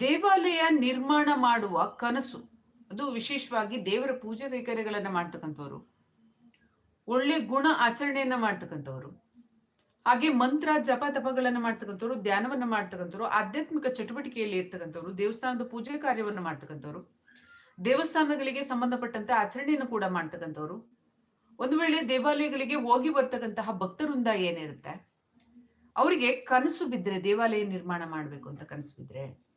ದೇವಾಲಯ ನಿರ್ಮಾಣ ಮಾಡುವ ಕನಸು. ಅದು ವಿಶೇಷವಾಗಿ ದೇವರ ಪೂಜೆ ಕೈಕರ್ಯಗಳನ್ನ ಮಾಡ್ತಕ್ಕಂಥವ್ರು. ಒಳ್ಳೆ ಗುಣ ಆಚರಣೆಯನ್ನ ಮಾಡ್ತಕ್ಕಂಥವ್ರು. ಹಾಗೆ ಮಂತ್ರ, ಜಪ, ತಪಗಳನ್ನ ಮಾಡ್ತಕ್ಕಂಥವ್ರು, ಧ್ಯಾನವನ್ನ ಮಾಡ್ತಕ್ಕಂಥವ್ರು, ಆಧ್ಯಾತ್ಮಿಕ ಚಟುವಟಿಕೆಯಲ್ಲಿ ಇರ್ತಕ್ಕಂಥವ್ರು, ದೇವಸ್ಥಾನದ ಪೂಜೆ ಕಾರ್ಯವನ್ನು ಮಾಡ್ತಕ್ಕಂಥವ್ರು, ದೇವಸ್ಥಾನಗಳಿಗೆ ಸಂಬಂಧಪಟ್ಟಂತೆ ಆಚರಣೆಯನ್ನು ಕೂಡ ಮಾಡ್ತಕ್ಕಂಥವ್ರು. ಒಂದು ವೇಳೆ ದೇವಾಲಯಗಳಿಗೆ ಹೋಗಿ ಬರ್ತಕ್ಕಂತಹ ಭಕ್ತವೃಂದ ಏನಿರುತ್ತೆ? ಅವರಿಗೆ ಕನಸು ಬಿದ್ರೆ ದೇವಾಲಯ ನಿರ್ಮಾಣ ಮಾಡಬೇಕು ಅಂತ ಕನಸು ಬಿದ್ರೆ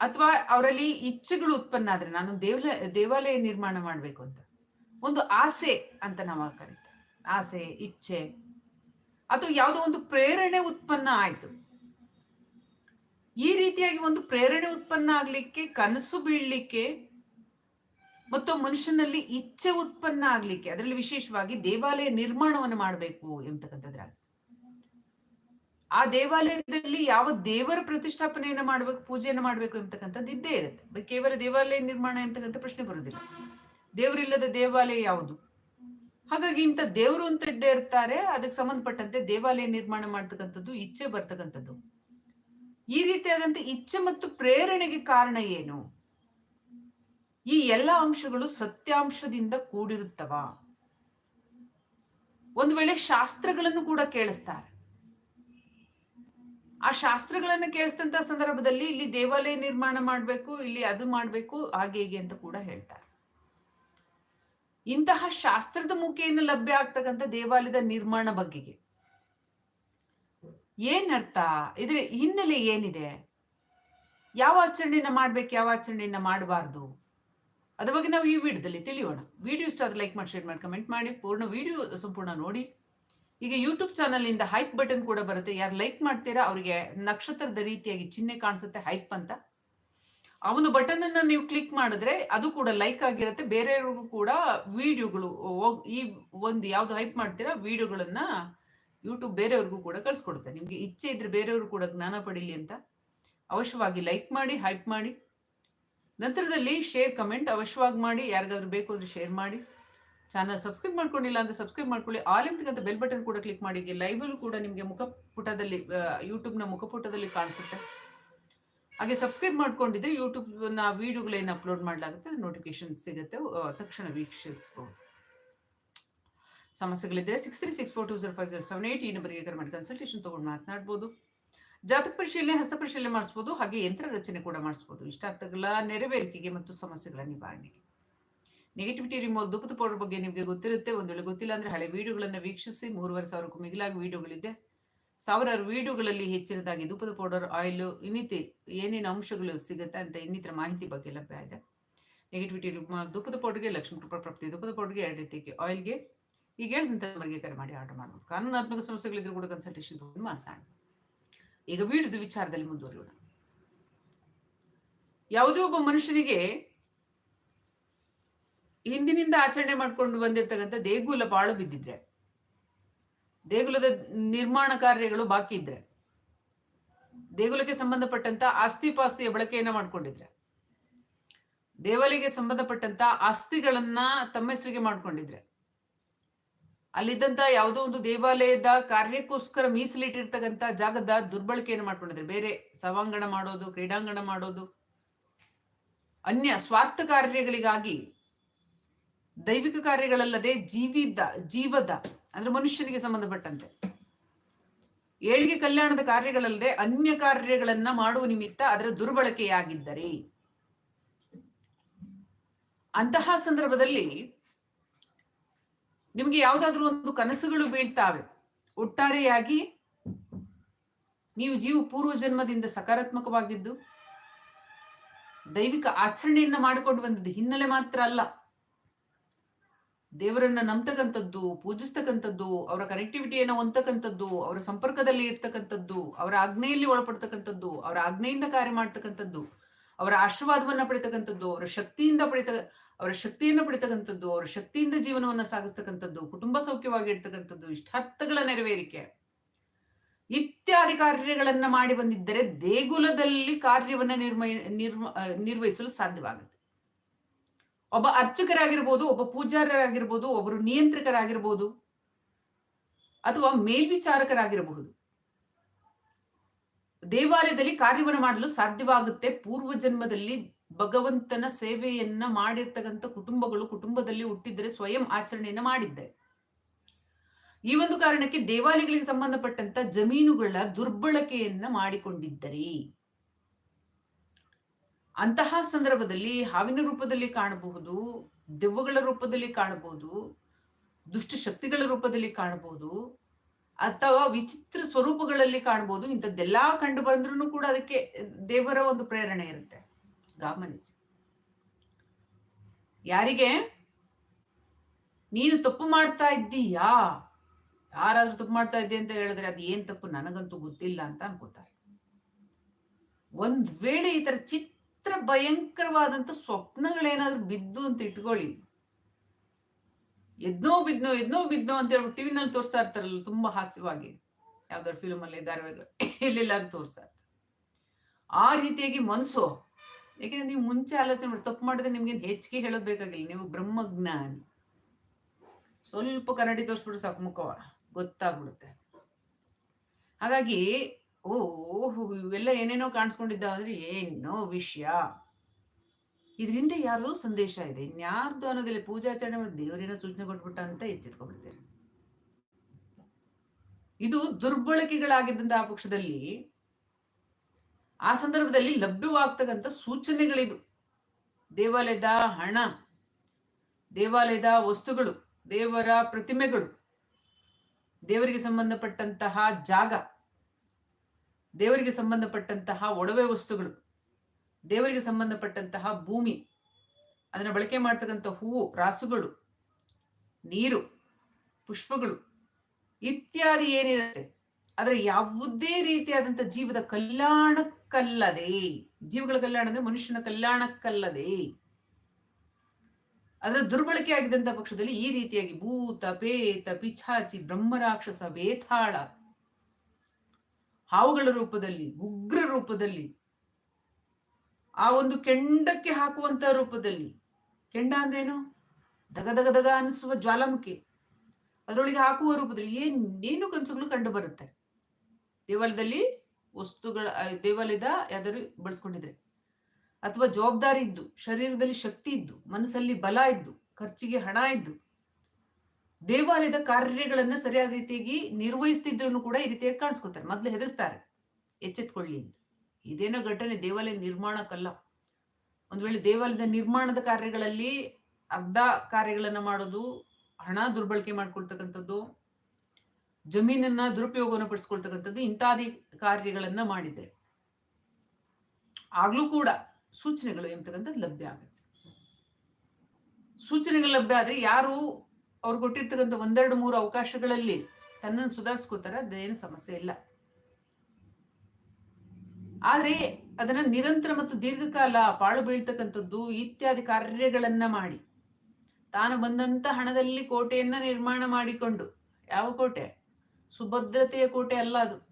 ಅಥವಾ ಅವರಲ್ಲಿ ಇಚ್ಛೆಗಳು ಉತ್ಪನ್ನ ಆದ್ರೆ ನಾನು ದೇವಲ, ದೇವಾಲಯ ನಿರ್ಮಾಣ ಮಾಡಬೇಕು ಅಂತ. ಒಂದು ಆಸೆ ಅಂತ ನಾವು ಕರಿತೇವೆ. ಆಸೆ, ಇಚ್ಛೆ, ಅಥವಾ ಯಾವುದೋ ಒಂದು ಪ್ರೇರಣೆ ಉತ್ಪನ್ನ ಆಯಿತು. ಈ ರೀತಿಯಾಗಿ ಒಂದು ಪ್ರೇರಣೆ ಉತ್ಪನ್ನ ಆಗ್ಲಿಕ್ಕೆ, ಕನಸು ಬೀಳ್ಲಿಕ್ಕೆ, ಮತ್ತು ಮನುಷ್ಯನಲ್ಲಿ ಇಚ್ಛೆ ಉತ್ಪನ್ನ ಆಗ್ಲಿಕ್ಕೆ, ಅದರಲ್ಲಿ ವಿಶೇಷವಾಗಿ ದೇವಾಲಯ ನಿರ್ಮಾಣವನ್ನು ಮಾಡಬೇಕು ಎಂಬತಕ್ಕಂಥದ್ರಾಗ ಆ ದೇವಾಲಯದಲ್ಲಿ ಯಾವ ದೇವರ ಪ್ರತಿಷ್ಠಾಪನೆಯನ್ನು ಮಾಡ್ಬೇಕು, ಪೂಜೆಯನ್ನು ಮಾಡ್ಬೇಕು ಎಂಬತಕ್ಕಂಥದ್ದು ಇದ್ದೇ ಇರುತ್ತೆ. ಕೇವಲ ದೇವಾಲಯ ನಿರ್ಮಾಣ ಎಂತಕ್ಕಂಥ ಪ್ರಶ್ನೆ ಬರುವುದಿಲ್ಲ. ದೇವರಿಲ್ಲದ ದೇವಾಲಯ ಯಾವುದು? ಹಾಗಾಗಿ ಇಂಥ ದೇವರು ಅಂತ ಇದ್ದೇ ಇರ್ತಾರೆ, ಅದಕ್ಕೆ ಸಂಬಂಧಪಟ್ಟಂತೆ ದೇವಾಲಯ ನಿರ್ಮಾಣ ಮಾಡ್ತಕ್ಕಂಥದ್ದು, ಇಚ್ಛೆ ಬರ್ತಕ್ಕಂಥದ್ದು. ಈ ರೀತಿಯಾದಂತೆ ಇಚ್ಛೆ ಮತ್ತು ಪ್ರೇರಣೆಗೆ ಕಾರಣ ಏನು? ಈ ಎಲ್ಲ ಅಂಶಗಳು ಸತ್ಯಾಂಶದಿಂದ ಕೂಡಿರುತ್ತವ? ಒಂದು ವೇಳೆ ಶಾಸ್ತ್ರಗಳನ್ನು ಕೂಡ ಕೇಳಿಸ್ತಾರೆ. ಆ ಶಾಸ್ತ್ರಗಳನ್ನ ಕೇಳಿಸಿದಂತ ಸಂದರ್ಭದಲ್ಲಿ ಇಲ್ಲಿ ದೇವಾಲಯ ನಿರ್ಮಾಣ ಮಾಡ್ಬೇಕು, ಇಲ್ಲಿ ಅದು ಮಾಡ್ಬೇಕು, ಹಾಗೆ ಹೀಗೆ ಅಂತ ಕೂಡ ಹೇಳ್ತಾರೆ. ಇಂತಹ ಶಾಸ್ತ್ರದ ಮುಖೇನ ಲಭ್ಯ ಆಗ್ತಕ್ಕಂಥ ದೇವಾಲಯದ ನಿರ್ಮಾಣ ಬಗ್ಗೆಗೆ ಏನರ್ಥ? ಇದ್ರ ಹಿನ್ನೆಲೆ ಏನಿದೆ? ಯಾವ ಆಚರಣೆಯನ್ನ ಮಾಡ್ಬೇಕು, ಯಾವ ಆಚರಣೆಯನ್ನ ಮಾಡಬಾರ್ದು? ಅದ್ರ ಬಗ್ಗೆ ನಾವು ಈ ವಿಡಿಯೋದಲ್ಲಿ ತಿಳಿಯೋಣ. ವಿಡಿಯೋ ಇಷ್ಟ ಲೈಕ್ ಮಾಡಿ ಶೇರ್ ಮಾಡಿ ಕಮೆಂಟ್ ಮಾಡಿ. ಪೂರ್ಣ ವಿಡಿಯೋ ಸಂಪೂರ್ಣ ನೋಡಿ. ಈಗ ಯೂಟ್ಯೂಬ್ ಚಾನಲ್ ಇಂದ ಹೈಪ್ ಬಟನ್ ಕೂಡ ಬರುತ್ತೆ. ಯಾರು ಲೈಕ್ ಮಾಡ್ತೀರಾ ಅವರಿಗೆ ನಕ್ಷತ್ರದ ರೀತಿಯಾಗಿ ಚಿಹ್ನೆ ಕಾಣಿಸುತ್ತೆ ಹೈಪ್ ಅಂತ. ಆ ಒಂದು ಬಟನ್ ಅನ್ನ ನೀವು ಕ್ಲಿಕ್ ಮಾಡಿದ್ರೆ ಅದು ಕೂಡ ಲೈಕ್ ಆಗಿರುತ್ತೆ. ಬೇರೆಯವ್ರಿಗೂ ಕೂಡ ವಿಡಿಯೋಗಳು ಈ ಒಂದು ಯಾವ್ದು ಹೈಪ್ ಮಾಡ್ತೀರಾ ವಿಡಿಯೋಗಳನ್ನ ಯೂಟ್ಯೂಬ್ ಬೇರೆಯವ್ರಿಗೂ ಕೂಡ ಕಳ್ಸಿಕೊಡುತ್ತೆ. ನಿಮ್ಗೆ ಇಚ್ಛೆ ಇದ್ರೆ ಬೇರೆಯವರು ಕೂಡ ಜ್ಞಾನ ಪಡೀಲಿ ಅಂತ ಅವಶ್ಯವಾಗಿ ಲೈಕ್ ಮಾಡಿ ಹೈಪ್ ಮಾಡಿ. ನಂತರದಲ್ಲಿ ಶೇರ್ ಕಮೆಂಟ್ ಅವಶ್ಯವಾಗಿ ಮಾಡಿ. ಯಾರಿಗಾದ್ರೂ ಬೇಕು ಅಂದ್ರೆ ಶೇರ್ ಮಾಡಿ. ಚಾನಲ್ ಸಬ್ಸ್ಕ್ರೈಬ್ ಮಾಡ್ಕೊಂಡಿಲ್ಲ ಅಂದ್ರೆ ಸಬ್ಸ್ಕ್ರೈಬ್ ಮಾಡ್ಕೊಳ್ಳಿ. ಆಲ್ ಅಂತ ಬೆಲ್ ಬಟನ್ ಕೂಡ ಕ್ಲಿಕ್ ಮಾಡಿ. ಲೈವ್ ಅಲ್ಲೂ ಕೂಡ ನಿಮಗೆ ಮುಖಪುಟದಲ್ಲಿ ಯೂಟ್ಯೂಬ್ನ ಮುಖಪುಟದಲ್ಲಿ ಕಾಣಿಸುತ್ತೆ. ಹಾಗೆ ಸಬ್ಸ್ಕ್ರೈಬ್ ಮಾಡ್ಕೊಂಡಿದ್ರೆ ಯೂಟ್ಯೂಬ್ನ ವೀಡಿಯೋಗಳೇನು ಅಪ್ಲೋಡ್ ಮಾಡಲಾಗುತ್ತೆ ನೋಟಿಫಿಕೇಶನ್ ಸಿಗುತ್ತೆ. ತಕ್ಷಣ ವೀಕ್ಷಿಸಬಹುದು ಸಮಸ್ಯೆಗಳಿದ್ದರೆ six three six four two zero five zero seven eight ಈ ನಂಬರ್ಗೆ ಕರೆ ಮಾಡಿ. ಕನ್ಸಲ್ಟೇಷನ್ ತಗೊಂಡು ಮಾತನಾಡ್ಬೋದು. ಜಾತಕ ಪರಿಶೀಲನೆ, ಹಸ್ತ ಪರಿಶೀಲನೆ ಮಾಡಿಸ್ಬೋದು. ಹಾಗೆ ಯಂತ್ರ ರಚನೆ ಕೂಡ ಮಾಡಿಸ್ಬೋದು. ಇಷ್ಟಾರ್ಥಗಳ ನೆರವೇರಿಕೆಗೆ ಮತ್ತು ಸಮಸ್ಯೆಗಳ ನಿವಾರಣೆಗೆ. ನೆಗೆಟಿವಿಟಿ ರಿಮೋಲ್ ದುಃಖದ ಪೌಡರ್ ಬಗ್ಗೆ ನಿಮಗೆ ಗೊತ್ತಿರುತ್ತೆ. ಒಂದು ವೇಳೆ ಗೊತ್ತಿಲ್ಲ ಅಂದ್ರೆ ಹಳೆ ವಿಡಿಯೋಗಳನ್ನು ವೀಕ್ಷಿಸಿ ಮೂರುವರೆ ಸಾವಿರಕ್ಕೂ ಮಿಗಿಲಾಗಿ ವಿಡಿಯೋಗಳಿದೆ. ಸಾವಿರಾರು ವಿಡಿಯೋಗಳಲ್ಲಿ ಹೆಚ್ಚಿನದಾಗಿ ದುಪದ ಪೌಡರ್, ಆಯಿಲ್, ಇನ್ನಿತಿ ಏನೇನು ಅಂಶಗಳು ಸಿಗುತ್ತೆ ಅಂತ ಇನ್ನಿತರ ಮಾಹಿತಿ ಬಗ್ಗೆ ಲಭ್ಯ ಇದೆ. ನೆಗೆಟಿವಿಟಿ ಧೂಪದ ಪೌಡರ್ಗೆ ಲಕ್ಷ್ಮೀ ಕೃಪಾ ಪ್ರಾಪ್ತಿ, ದುಪದ ಪೌಡರ್ಗೆ ಎರಡು ರೀತಿಗೆ ಆಯಿಲ್ಗೆ. ಈಗ ಹೇಳಿದಂಥವರಿಗೆ ಕರೆ ಮಾಡಿ ಆರ್ಡರ್ ಮಾಡ್ಬೋದು. ಕಾನೂನಾತ್ಮಕ ಸಮಸ್ಯೆಗಳಿದ್ರು ಕೂಡ ಕನ್ಸಲ್ಟೇಷನ್ ತಗೊಂಡು ಈಗ ವಿಡಿಯೋದ ವಿಚಾರದಲ್ಲಿ ಮುಂದುವರಿಯೋಣ. ಯಾವುದೇ ಒಬ್ಬ ಮನುಷ್ಯನಿಗೆ ಹಿಂದಿನಿಂದ ಆಚರಣೆ ಮಾಡ್ಕೊಂಡು ಬಂದಿರ್ತಕ್ಕಂಥ ದೇಗುಲ ಬಾಳು ಬಿದ್ದಿದ್ರೆ, ದೇಗುಲದ ನಿರ್ಮಾಣ ಕಾರ್ಯಗಳು ಬಾಕಿ ಇದ್ರೆ, ದೇಗುಲಕ್ಕೆ ಸಂಬಂಧಪಟ್ಟಂತ ಆಸ್ತಿ ಪಾಸ್ತಿಯ ಬಳಕೆಯನ್ನ ಮಾಡ್ಕೊಂಡಿದ್ರೆ ದೇವಾಲಯಕ್ಕೆ ಸಂಬಂಧಪಟ್ಟಂತ ಆಸ್ತಿಗಳನ್ನ ತಮ್ಮ ಹೆಸರಿಗೆ ಮಾಡ್ಕೊಂಡಿದ್ರೆ, ಅಲ್ಲಿದ್ದಂತ ಯಾವುದೋ ಒಂದು ದೇವಾಲಯದ ಕಾರ್ಯಕ್ಕೋಸ್ಕರ ಮೀಸಲಿಟ್ಟಿರ್ತಕ್ಕಂಥ ಜಾಗದ ದುರ್ಬಳಕೆಯನ್ನು ಮಾಡ್ಕೊಂಡಿದ್ರೆ, ಬೇರೆ ಸಭಾಂಗಣ ಮಾಡೋದು, ಕ್ರೀಡಾಂಗಣ ಮಾಡೋದು, ಅನ್ಯ ಸ್ವಾರ್ಥ ಕಾರ್ಯಗಳಿಗಾಗಿ ದೈವಿಕ ಕಾರ್ಯಗಳಲ್ಲದೆ ಜೀವಿದ, ಜೀವದ, ಅಂದ್ರೆ ಮನುಷ್ಯನಿಗೆ ಸಂಬಂಧಪಟ್ಟಂತೆ. ಏಳಿಗೆ ಕಲ್ಯಾಣದ ಕಾರ್ಯಗಳಲ್ಲದೆ ಅನ್ಯ ಕಾರ್ಯಗಳನ್ನ ಮಾಡುವ ನಿಮಿತ್ತ ಅದರ ದುರ್ಬಳಕೆಯಾಗಿದ್ದರೆ. ಅಂತಹ ಸಂದರ್ಭದಲ್ಲಿ ನಿಮಗೆ ಯಾವುದಾದ್ರೂ ಒಂದು ಕನಸುಗಳು ಬೀಳ್ತಾವೆ. ಒಟ್ಟಾರೆಯಾಗಿ ನೀವು ಜೀವ ಪೂರ್ವ ಜನ್ಮದಿಂದ ಸಕಾರಾತ್ಮಕವಾಗಿದ್ದು, ದೈವಿಕ ಆಚರಣೆಯನ್ನ ಮಾಡಿಕೊಂಡು ಬಂದದ್ದು ಹಿನ್ನೆಲೆ ಮಾತ್ರ ಅಲ್ಲ. ದೇವರನ್ನ ನಂಬತಕ್ಕಂಥದ್ದು, ಪೂಜಿಸ್ತಕ್ಕಂಥದ್ದು, ಅವರ ಕನೆಕ್ಟಿವಿಟಿಯನ್ನು ಹೊಂದತಕ್ಕಂಥದ್ದು, ಅವರ ಸಂಪರ್ಕದಲ್ಲಿ ಇರ್ತಕ್ಕಂಥದ್ದು, ಅವರ ಆಜ್ಞೆಯಲ್ಲಿ ಒಳಪಡ್ತಕ್ಕಂಥದ್ದು, ಅವರ ಆಜ್ಞೆಯಿಂದ ಕಾರ್ಯ ಮಾಡ್ತಕ್ಕಂಥದ್ದು, ಅವರ ಆಶೀರ್ವಾದವನ್ನ ಪಡಿತಕ್ಕಂಥದ್ದು, ಅವರ ಶಕ್ತಿಯಿಂದ ಪಡಿತ, ಅವರ ಶಕ್ತಿಯನ್ನು ಪಡಿತಕ್ಕಂಥದ್ದು, ಅವರ ಶಕ್ತಿಯಿಂದ ಜೀವನವನ್ನ ಸಾಗಿಸ್ತಕ್ಕಂಥದ್ದು, ಕುಟುಂಬ ಸೌಖ್ಯವಾಗಿ ಇರ್ತಕ್ಕಂಥದ್ದು, ಇಷ್ಟಾರ್ಥಗಳ ನೆರವೇರಿಕೆ. ಇತ್ಯಾದಿ ಕಾರ್ಯಗಳನ್ನ ಮಾಡಿ ಬಂದಿದ್ದರೆ ದೇಗುಲದಲ್ಲಿ ಕಾರ್ಯವನ್ನ ನಿರ್ಮ, ನಿರ್ವಹಿಸಲು ಸಾಧ್ಯವಾಗುತ್ತೆ. ಒಬ್ಬ ಅರ್ಚಕರಾಗಿರ್ಬೋದು, ಒಬ್ಬ ಪೂಜಾರರಾಗಿರ್ಬೋದು, ಒಬ್ಬರು ನಿಯಂತ್ರಕರಾಗಿರ್ಬೋದು, ಅಥವಾ ಮೇಲ್ವಿಚಾರಕರಾಗಿರಬಹುದು. ದೇವಾಲಯದಲ್ಲಿ ಕಾರ್ಯವನ್ನು ಮಾಡಲು ಸಾಧ್ಯವಾಗುತ್ತೆ. ಪೂರ್ವ ಜನ್ಮದಲ್ಲಿ ಭಗವಂತನ ಸೇವೆಯನ್ನ ಮಾಡಿರ್ತಕ್ಕಂಥ ಕುಟುಂಬಗಳು ಕುಟುಂಬದಲ್ಲಿ ಹುಟ್ಟಿದ್ರೆ ಸ್ವಯಂ ಆಚರಣೆಯನ್ನು ಮಾಡಿದ್ದೆ. ಈ ಒಂದು ಕಾರಣಕ್ಕೆ ದೇವಾಲಯಗಳಿಗೆ ಸಂಬಂಧಪಟ್ಟಂತ ಜಮೀನುಗಳ ದುರ್ಬಳಕೆಯನ್ನ ಮಾಡಿಕೊಂಡಿದ್ದರೆ. ಅಂತಹ ಸಂದರ್ಭದಲ್ಲಿ ಹಾವಿನ ರೂಪದಲ್ಲಿ ಕಾಣಬಹುದು, ದೆವ್ವಗಳ ರೂಪದಲ್ಲಿ ಕಾಣಬಹುದು, ದುಷ್ಟ ಶಕ್ತಿಗಳ ರೂಪದಲ್ಲಿ ಕಾಣಬಹುದು, ಅಥವಾ ವಿಚಿತ್ರ ಸ್ವರೂಪಗಳಲ್ಲಿ ಕಾಣಬಹುದು, ಇಂಥದ್ದೆಲ್ಲ ಕಂಡು ಬಂದ್ರೂ ಕೂಡ ಅದಕ್ಕೆ ದೇವರ ಒಂದು ಪ್ರೇರಣೆ ಇರುತ್ತೆ. ಗಮನಿಸಿ. ಯಾರಿಗೆ? ನೀನು ತಪ್ಪು ಮಾಡ್ತಾ ಇದ್ದೀಯಾ? ಯಾರಾದ್ರೂ ತಪ್ಪು ಮಾಡ್ತಾ ಇದ್ದೀಯ ಅಂತ ಹೇಳಿದ್ರೆ ಅದು ಏನ್ ತಪ್ಪು? ನನಗಂತೂ ಗೊತ್ತಿಲ್ಲ ಅಂತ ಅನ್ಕೋತಾರೆ. ಒಂದ್ ವೇಳೆ ಈ ತರ ಚಿತ್ರ ಭಯಂಕರವಾದಂತ ಸ್ವಪ್ನಗಳೇನಾದ್ರೂ ಬಿದ್ದು ಅಂತ ಇಟ್ಕೊಳ್ಳಿ. ಎದ್ನೋ ಬಿದ್ನೋ ಎದ್ನೋ ಬಿದ್ನೋ ಅಂತ ಹೇಳ್ಬಿಟ್ಟು ಟಿವಿನಲ್ಲಿ ತೋರಿಸ್ತಾ ಇರ್ತಾರಲ್ಲ ತುಂಬಾ ಹಾಸ್ಯವಾಗಿ. ಯಾವ್ದಾದ್ರು ಫಿಲ್ಮ್ ಅಲ್ಲಿ ಧಾರಾವಾಹಿಗಳು. ಎಲ್ಲೆಲ್ಲಾದ್ರೂ ತೋರಿಸ್ತಾ ಆ ರೀತಿಯಾಗಿ ಮನಸ್ಸು ಯಾಕೆಂದ್ರೆ ನೀವು ಮುಂಚೆ ಆಲೋಚನೆ ಮಾಡಿ, ತಪ್ಪು ಮಾಡಿದ್ರೆ ನಿಮ್ಗೆ ಹೆಚ್ಚಿಗೆ ಹೇಳೋದ್ ಬೇಕಾಗಿಲ್ಲ. ನೀವು ಬ್ರಹ್ಮಜ್ಞಾನಿ. ಸ್ವಲ್ಪ ಕನ್ನಡಿ ತೋರಿಸ್ಬಿಟ್ಟು ಸಾಕು ಮುಖವ. ಗೊತ್ತಾಗ್ಬಿಡುತ್ತೆ. ಹಾಗಾಗಿ ಓ ಇವೆಲ್ಲ ಏನೇನೋ ಕಾಣಿಸ್ಕೊಂಡಿದ್ದಾವ ಅಂದ್ರೆ ಏನೋ ವಿಷಯ. ಇದರಿಂದ ಯಾರ್ದೋ ಸಂದೇಶ ಇದೆ. ಇನ್ಯಾರ್ದು ಅನ್ನೋದಿಲ್ಲ ಪೂಜಾಚರಣೆ ಮಾಡಿ ದೇವರೇನೋ ಸೂಚನೆ ಕೊಟ್ಬಿಟ್ಟ ಅಂತ ಎಚ್ಚೆತ್ಕೊಂಡ್ಬಿಡ್ತಾರೆ ಇದು ದುರ್ಬಳಕೆಗಳಾಗಿದ್ದಂತಹ ಪಕ್ಷದಲ್ಲಿ ಆ ಸಂದರ್ಭದಲ್ಲಿ ಲಭ್ಯವಾಗ್ತಕ್ಕಂಥ ಸೂಚನೆಗಳಿದು. ದೇವಾಲಯದ ಹಣ, ದೇವಾಲಯದ ವಸ್ತುಗಳು, ದೇವರ ಪ್ರತಿಮೆಗಳು, ದೇವರಿಗೆ ಸಂಬಂಧಪಟ್ಟಂತಹ ಜಾಗ. ದೇವರಿಗೆ ಸಂಬಂಧಪಟ್ಟಂತಹ ಒಡವೆ ವಸ್ತುಗಳು, ದೇವರಿಗೆ ಸಂಬಂಧಪಟ್ಟಂತಹ ಭೂಮಿ, ಅದನ್ನು ಬಳಕೆ ಮಾಡ್ತಕ್ಕಂಥ ಹೂವು, ರಾಸುಗಳು, ನೀರು, ಪುಷ್ಪಗಳು ಇತ್ಯಾದಿ ಏನಿರುತ್ತೆ ಅದರ ಯಾವುದೇ ರೀತಿಯಾದಂಥ ಜೀವದ ಕಲ್ಯಾಣಕ್ಕಲ್ಲದೆ, ಜೀವಗಳ ಕಲ್ಯಾಣ ಅಂದ್ರೆ ಮನುಷ್ಯನ ಕಲ್ಯಾಣಕ್ಕಲ್ಲದೆ, ಅದರ ದುರ್ಬಳಕೆ ಆಗಿದ್ದಂತಹ ಪಕ್ಷದಲ್ಲಿ ಈ ರೀತಿಯಾಗಿ ಭೂತ, ಪೇತ ಪಿಚಾಚಿ ಬ್ರಹ್ಮರಾಕ್ಷಸ, ಬೇತಾಳ ಹಾವುಗಳ ರೂಪದಲ್ಲಿ, ಉಗ್ರ ರೂಪದಲ್ಲಿ, ಆ ಒಂದು ಕೆಂಡಕ್ಕೆ ಹಾಕುವಂತ ರೂಪದಲ್ಲಿ. ಕೆಂಡ ಅಂದ್ರೇನು? ದಗ ದಗ ದಗ ಅನಿಸುವ ಜ್ವಾಲಾಮುಖಿ. ಅದರೊಳಗೆ ಹಾಕುವ ರೂಪದಲ್ಲಿ ಏನೇನು ಕನಸುಗಳು ಕಂಡು ಬರುತ್ತೆ? ದೇವಾಲಯದಲ್ಲಿ ವಸ್ತುಗಳ ದೇವಾಲಯದ ಯಾವ್ದಾದ್ರು ಬಳಸ್ಕೊಂಡಿದ್ರೆ. ಅಥವಾ ಜವಾಬ್ದಾರಿ ಇದ್ದು, ಶರೀರದಲ್ಲಿ ಶಕ್ತಿ ಇದ್ದು, ಮನಸ್ಸಲ್ಲಿ ಬಲ ಇದ್ದು, ಖರ್ಚಿಗೆ ಹಣ ಇದ್ದು ದೇವಾಲಯದ ಕಾರ್ಯಗಳನ್ನ ಸರಿಯಾದ ರೀತಿಯಾಗಿ ನಿರ್ವಹಿಸ್ತಿದ್ರು ಕೂಡ ಈ ರೀತಿಯಾಗಿ ಕಾಣಿಸ್ಕೊತಾರೆ. ಮೊದ್ಲು ಹೆದರ್ಸ್ತಾರೆ, ಎಚ್ಚೆತ್ಕೊಳ್ಳಿ ಅಂತ. ಇದೇನೋ ಘಟನೆ, ದೇವಾಲಯ ನಿರ್ಮಾಣಕ್ಕಲ್ಲ. ಒಂದ್ ವೇಳೆ ದೇವಾಲಯದ ನಿರ್ಮಾಣದ ಕಾರ್ಯಗಳಲ್ಲಿ ಅರ್ಧ ಕಾರ್ಯಗಳನ್ನ ಮಾಡೋದು, ಹಣ ದುರ್ಬಳಕೆ ಮಾಡ್ಕೊಳ್ತಕ್ಕಂಥದ್ದು, ಜಮೀನನ್ನ ದುರುಪಯೋಗವನ್ನು ಪಡಿಸ್ಕೊಳ್ತಕ್ಕಂಥದ್ದು ಇಂತಾದಿ ಕಾರ್ಯಗಳನ್ನ ಮಾಡಿದ್ರೆ ಆಗ್ಲೂ ಕೂಡ ಸೂಚನೆಗಳು ಎಂಬತಕ್ಕಂಥದ್ದು ಲಭ್ಯ ಆಗುತ್ತೆ. ಸೂಚನೆಗಳು ಲಭ್ಯ ಆದ್ರೆ ಯಾರು ಅವ್ರು ಕೊಟ್ಟಿರ್ತಕ್ಕಂಥ ಒಂದೆರಡು ಮೂರು ಅವಕಾಶಗಳಲ್ಲಿ ತನ್ನನ್ನು ಸುಧಾರಿಸ್ಕೋತಾರೆ ಅದೇನು ಸಮಸ್ಯೆ ಇಲ್ಲ. ಆದ್ರೆ ಅದನ್ನ ನಿರಂತರ ಮತ್ತು ದೀರ್ಘಕಾಲ ಪಾಳು ಬೀಳ್ತಕ್ಕಂಥದ್ದು ಇತ್ಯಾದಿ ಕಾರ್ಯಗಳನ್ನ ಮಾಡಿ. ತಾನು ಬಂದಂತ ಹಣದಲ್ಲಿ ಕೋಟೆಯನ್ನ ನಿರ್ಮಾಣ ಮಾಡಿಕೊಂಡು, ಯಾವ ಕೋಟೆ? ಸುಭದ್ರತೆಯ ಕೋಟೆ ಅಲ್ಲ ಅದು.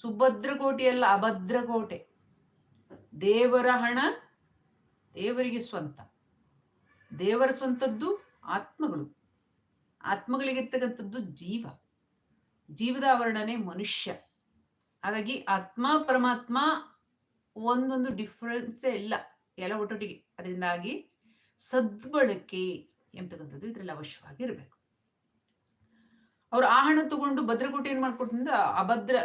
ಸುಭದ್ರ ಕೋಟೆ ಅಲ್ಲ, ಅಭದ್ರ ಕೋಟೆ. ದೇವರ ಹಣ ದೇವರಿಗೆ ಸ್ವಂತ. ದೇವರ ಸ್ವಂತದ್ದು ಆತ್ಮಗಳು. ಆತ್ಮಗಳಿಗಿರ್ತಕ್ಕಂಥದ್ದು ಜೀವ. ಜೀವದ ಆವರಣನೆ ಮನುಷ್ಯ. ಹಾಗಾಗಿ ಆತ್ಮ, ಪರಮಾತ್ಮ ಒಂದೊಂದು ಡಿಫ್ರೆನ್ಸೇ ಇಲ್ಲ. ಎಲ್ಲ ಒಟ್ಟೊಟ್ಟಿಗೆ. ಅದರಿಂದಾಗಿ ಸದ್ಬಳಕೆ ಎಂಬತಕ್ಕಂಥದ್ದು ಇದರಲ್ಲಿ ಅವಶ್ಯವಾಗಿ ಇರಬೇಕು ಅವ್ರು ಆ ಹಣ ತಗೊಂಡು ಭದ್ರಕೋಟೆ ಏನ್ ಮಾಡ್ಕೊಟ್ಟಿಂದ ಅಭದ್ರ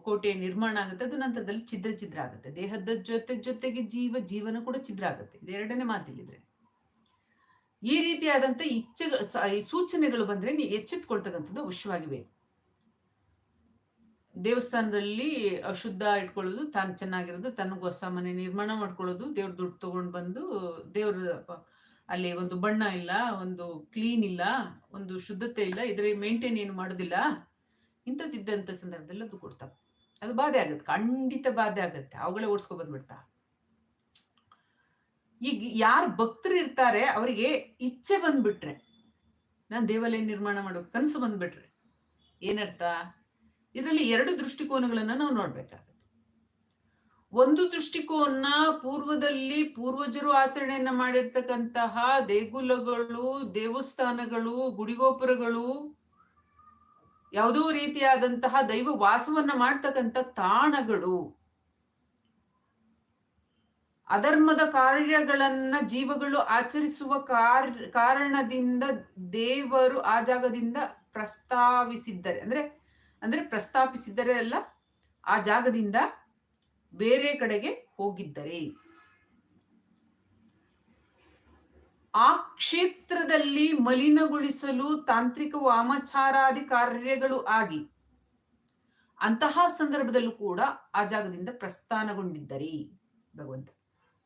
ಕೋಟೆ ನಿರ್ಮಾಣ ಆಗುತ್ತೆ. ಅದು ನಂತರದಲ್ಲಿ ಛಿದ್ರ ಛಿದ್ರ ಆಗುತ್ತೆ. ದೇಹದ ಜೊತೆ ಜೊತೆಗೆ ಜೀವ, ಜೀವನ ಕೂಡ ಛಿದ್ರ ಆಗುತ್ತೆ. ಇದೆರಡನೇ ಮಾತಿಲ್ಲಿದ್ರೆ. ಈ ರೀತಿಯಾದಂತ ಇಚ್ಛೆ ಸೂಚನೆಗಳು ಬಂದ್ರೆ ನೀವು ಎಚ್ಚೆತ್ಕೊಳ್ತಕ್ಕಂಥದ್ದು ಅವಶ್ಯವಾಗಿವೆ. ದೇವಸ್ಥಾನದಲ್ಲಿ ಅಶುದ್ಧ ಇಟ್ಕೊಳ್ಳೋದು, ತಾನು ಚೆನ್ನಾಗಿರೋದು, ತನಗೆ ಹೊಸ ಮನೆ ನಿರ್ಮಾಣ ಮಾಡ್ಕೊಳ್ಳೋದು, ದೇವ್ರ ದುಡ್ಡು ತಗೊಂಡು ಬಂದು ದೇವ್ರ ಅಲ್ಲಿ ಒಂದು ಬಣ್ಣ ಇಲ್ಲ, ಒಂದು ಕ್ಲೀನ್ ಇಲ್ಲ, ಒಂದು ಶುದ್ಧತೆ ಇಲ್ಲ ಇದ್ರೆ ಮೇಂಟೈನ್ ಏನು ಮಾಡೋದಿಲ್ಲ, ಇಂಥದ್ದಿದ್ದಂಥ ಸಂದರ್ಭದಲ್ಲಿ ಅದು ಕೊಡ್ತಾವೆ. ಅದು ಬಾಧೆ ಆಗುತ್ತೆ, ಖಂಡಿತ ಬಾಧೆ ಆಗುತ್ತೆ. ಅವುಗಳೇ ಓಡಿಸ್ಕೊ ಬಂದ್ಬಿಡ್ತಾ. ಈಗ ಯಾರು ಭಕ್ತರು ಇರ್ತಾರೆ, ಅವರಿಗೆ ಇಚ್ಛೆ ಬಂದ್ಬಿಟ್ರೆ, ನಾನು ದೇವಾಲಯ ನಿರ್ಮಾಣ ಮಾಡೋ ಕನಸು ಬಂದ್ಬಿಟ್ರೆ, ಏನರ್ಥ? ಇದರಲ್ಲಿ ಎರಡು ದೃಷ್ಟಿಕೋನಗಳನ್ನು ನಾವು ನೋಡ್ಬೇಕಾಗುತ್ತೆ. ಒಂದು ದೃಷ್ಟಿಕೋನ ಪೂರ್ವದಲ್ಲಿ ಪೂರ್ವಜರು ಆಚರಣೆಯನ್ನು ಮಾಡಿರ್ತಕ್ಕಂತಹ ದೇಗುಲಗಳು, ದೇವಸ್ಥಾನಗಳು, ಗುಡಿಗೋಪುರಗಳು, ಯಾವುದೋ ರೀತಿಯಾದಂತಹ ದೈವ ವಾಸವನ್ನ ಮಾಡ್ತಕ್ಕಂಥ ತಾಣಗಳು. ಅಧರ್ಮದ ಕಾರ್ಯಗಳನ್ನ ಜೀವಗಳು ಆಚರಿಸುವ ಕಾರ್, ಕಾರಣದಿಂದ ದೇವರು ಆ ಜಾಗದಿಂದ ಪ್ರಸ್ತಾವಿಸಿದ್ದರೆ. ಅಂದ್ರೆ ಅಂದ್ರೆ ಪ್ರಸ್ತಾಪಿಸಿದರೆ ಅಲ್ಲ, ಆ ಜಾಗದಿಂದ ಬೇರೆ ಕಡೆಗೆ ಹೋಗಿದ್ದರೆ. ಆ ಕ್ಷೇತ್ರದಲ್ಲಿ ಮಲಿನಗೊಳಿಸಲು ತಾಂತ್ರಿಕ ವಾಮಚಾರಾದಿ ಕಾರ್ಯಗಳು ಆಗಿ, ಅಂತಹ ಸಂದರ್ಭದಲ್ಲೂ ಕೂಡ ಆ ಜಾಗದಿಂದ ಪ್ರಸ್ಥಾನಗೊಂಡಿದ್ದರೆ ಭಗವಂತ.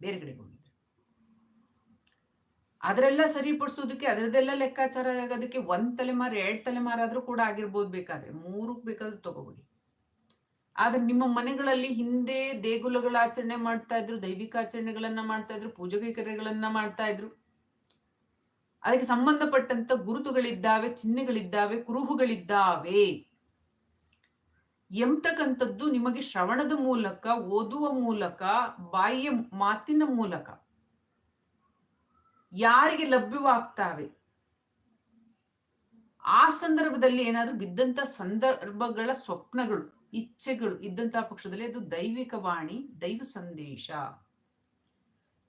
ಬೇರೆ ಕಡೆಗೆ ಹೋಗಿದ್ರು. ಅದರೆಲ್ಲ ಸರಿಪಡಿಸೋದಕ್ಕೆ ಅದರದೆಲ್ಲ ಲೆಕ್ಕಾಚಾರ ಆಗೋದಕ್ಕೆ ಒಂದ್ ತಲೆಮಾರು, ಎರಡ್ ತಲೆಮಾರಾದ್ರೂ ಕೂಡ ಆಗಿರ್ಬೋದು ಬೇಕಾದ್ರೆ. ಮೂರು ಬೇಕಾದ್ರೂ ತಗೋಬಿಡಿ. ಆದ್ರೆ ನಿಮ್ಮ ಮನೆಗಳಲ್ಲಿ ಹಿಂದೆ ದೇಗುಲಗಳ ಆಚರಣೆ ಮಾಡ್ತಾ ಇದ್ರು, ದೈವಿಕ ಆಚರಣೆಗಳನ್ನ ಮಾಡ್ತಾ ಇದ್ರು, ಪೂಜಾ ಕೈಕರ್ಯಗಳನ್ನ ಮಾಡ್ತಾ ಇದ್ರು. ಅದಕ್ಕೆ ಸಂಬಂಧಪಟ್ಟಂತ ಗುರುತುಗಳಿದ್ದಾವೆ, ಚಿಹ್ನೆಗಳಿದ್ದಾವೆ, ಕುರುಹುಗಳಿದ್ದಾವೆ. ಎಂತಕ್ಕಂಥದ್ದು ನಿಮಗೆ ಶ್ರವಣದ ಮೂಲಕ, ಓದುವ ಮೂಲಕ, ಬಾಯಿಯ ಮಾತಿನ ಮೂಲಕ ಯಾರಿಗೆ ಲಭ್ಯವಾಗ್ತಾವೆ? ಆ ಸಂದರ್ಭದಲ್ಲಿ ಏನಾದರೂ ಬಿದ್ದಂತ ಸಂದರ್ಭಗಳ ಸ್ವಪ್ನಗಳು, ಇಚ್ಛೆಗಳು ಇದ್ದಂತಹ ಪಕ್ಷದಲ್ಲಿ ಅದು ದೈವಿಕ ವಾಣಿ, ದೈವ ಸಂದೇಶ.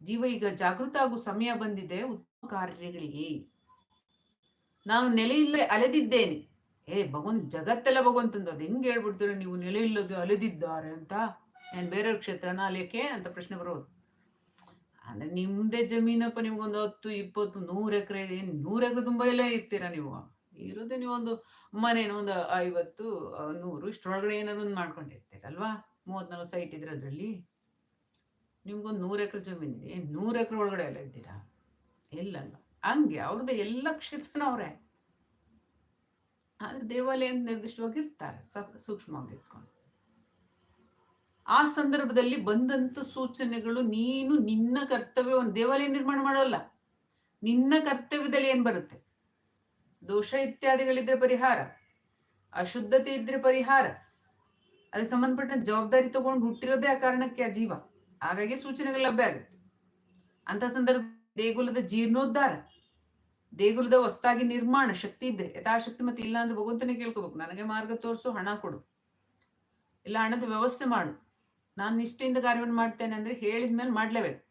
ಜೀವ, ಈಗ ಜಾಗೃತ ಆಗುವ ಸಮಯ ಬಂದಿದೆ, ಉತ್ತಮ ಕಾರ್ಯಗಳಿಗೆ. ನಾನು ನೆಲೆಯಿಲ್ಲೇ ಅಲೆದಿದ್ದೇನೆ. ಏ ಭಗವಂತ ಜಗತ್ತೆಲ್ಲ ಭಗವಂತಂದು ಅದು ಹೆಂಗೆ ಹೇಳ್ಬಿಡ್ತೀರ ನೀವು? ನೆಲೆ ಇಲ್ಲದು ಅಲೆದಿದ್ದಾರೆ ಅಂತ. ಏನ್ ಬೇರೆಯವ್ರ ಕ್ಷೇತ್ರನ ಅಲೆಯಕ್ಕೆ ಅಂತ ಪ್ರಶ್ನೆ ಬರೋದು. ಅಂದ್ರೆ ನಿಮ್ಮದೇ ಜಮೀನಪ್ಪ ನಿಮ್ಗೊಂದು ಹತ್ತು, ಇಪ್ಪತ್ತು, ನೂರು ಎಕರೆ ಇದೆ. ನೂರ್ ಎಕರೆ ತುಂಬಾ ಎಲ್ಲ ಇರ್ತೀರಾ ನೀವು? ಇರೋದೇ ನೀವೊಂದು ಮನೇನು ಒಂದು ಐವತ್ತು, ನೂರು, ಇಷ್ಟರೊಳಗಡೆ ಏನಾದ್ರು ಒಂದು ಮಾಡ್ಕೊಂಡಿರ್ತೀರಲ್ವಾ? ಮೂವತ್ನಾಲ್ಕು ಸೈಟ್ ಇದ್ರೆ ಅದರಲ್ಲಿ. ನಿಮ್ಗೊಂದು ನೂರು ಎಕರೆ ಜಮೀನ್ ಇದೆ ನೂರು ಎಕರೆ ಒಳಗಡೆ ಎಲ್ಲ ಇದ್ದೀರಾ? ಇಲ್ಲಲ್ಲ. ಹಂಗೆ ಅವ್ರದ್ದು ಎಲ್ಲ ಕ್ಷೇತ್ರನೂ ಅವರೇ. ಆದ್ರೆ ದೇವಾಲಯ ನಿರ್ದಿಷ್ಟವಾಗಿ ಇರ್ತಾರೆ ಸೂಕ್ಷ್ಮವಾಗಿ ಇಟ್ಕೊಂಡು. ಆ ಸಂದರ್ಭದಲ್ಲಿ ಬಂದಂತ ಸೂಚನೆಗಳು, ನೀನು ನಿನ್ನ ಕರ್ತವ್ಯವನ್ನು ದೇವಾಲಯ ನಿರ್ಮಾಣ ಮಾಡೋಲ್ಲ. ನಿನ್ನ ಕರ್ತವ್ಯದಲ್ಲಿ ಏನು ಬರುತ್ತೆ? ದೋಷ ಇತ್ಯಾದಿಗಳಿದ್ರೆ ಪರಿಹಾರ, ಅಶುದ್ಧತೆ ಇದ್ರೆ ಪರಿಹಾರ. ಅದಕ್ಕೆ ಸಂಬಂಧಪಟ್ಟ ಜವಾಬ್ದಾರಿ ತಗೊಂಡು ಹುಟ್ಟಿರೋದೇ ಆ ಕಾರಣಕ್ಕೆ ಆ ಜೀವ. ಹಾಗಾಗಿ ಸೂಚನೆಗಳು ಲಭ್ಯ ಆಗುತ್ತೆ. ಅಂತ ಸಂದರ್ಭ ದೇಗುಲದ ಜೀರ್ಣೋದ್ಧಾರ. ದೇಗುಲದ ಹೊಸದಾಗಿ ನಿರ್ಮಾಣ ಶಕ್ತಿ ಇದ್ರೆ ಯಥಾಶಕ್ತಿ ಮತ್ತೆ ಇಲ್ಲ ಅಂದ್ರೆ ಭಗವಂತನೇ ಕೇಳ್ಕೋಬೇಕು, ನನಗೆ ಮಾರ್ಗ ತೋರಿಸು, ಹಣ ಕೊಡು. ಇಲ್ಲ ಹಣದ ವ್ಯವಸ್ಥೆ ಮಾಡು. ನಾನು ನಿಷ್ಠೆಯಿಂದ ಕಾರ್ಯವನ್ನು ಮಾಡ್ತೇನೆ ಅಂದ್ರೆ ಹೇಳಿದ್ಮೇಲೆ ಮಾಡ್ಲೇಬೇಕು.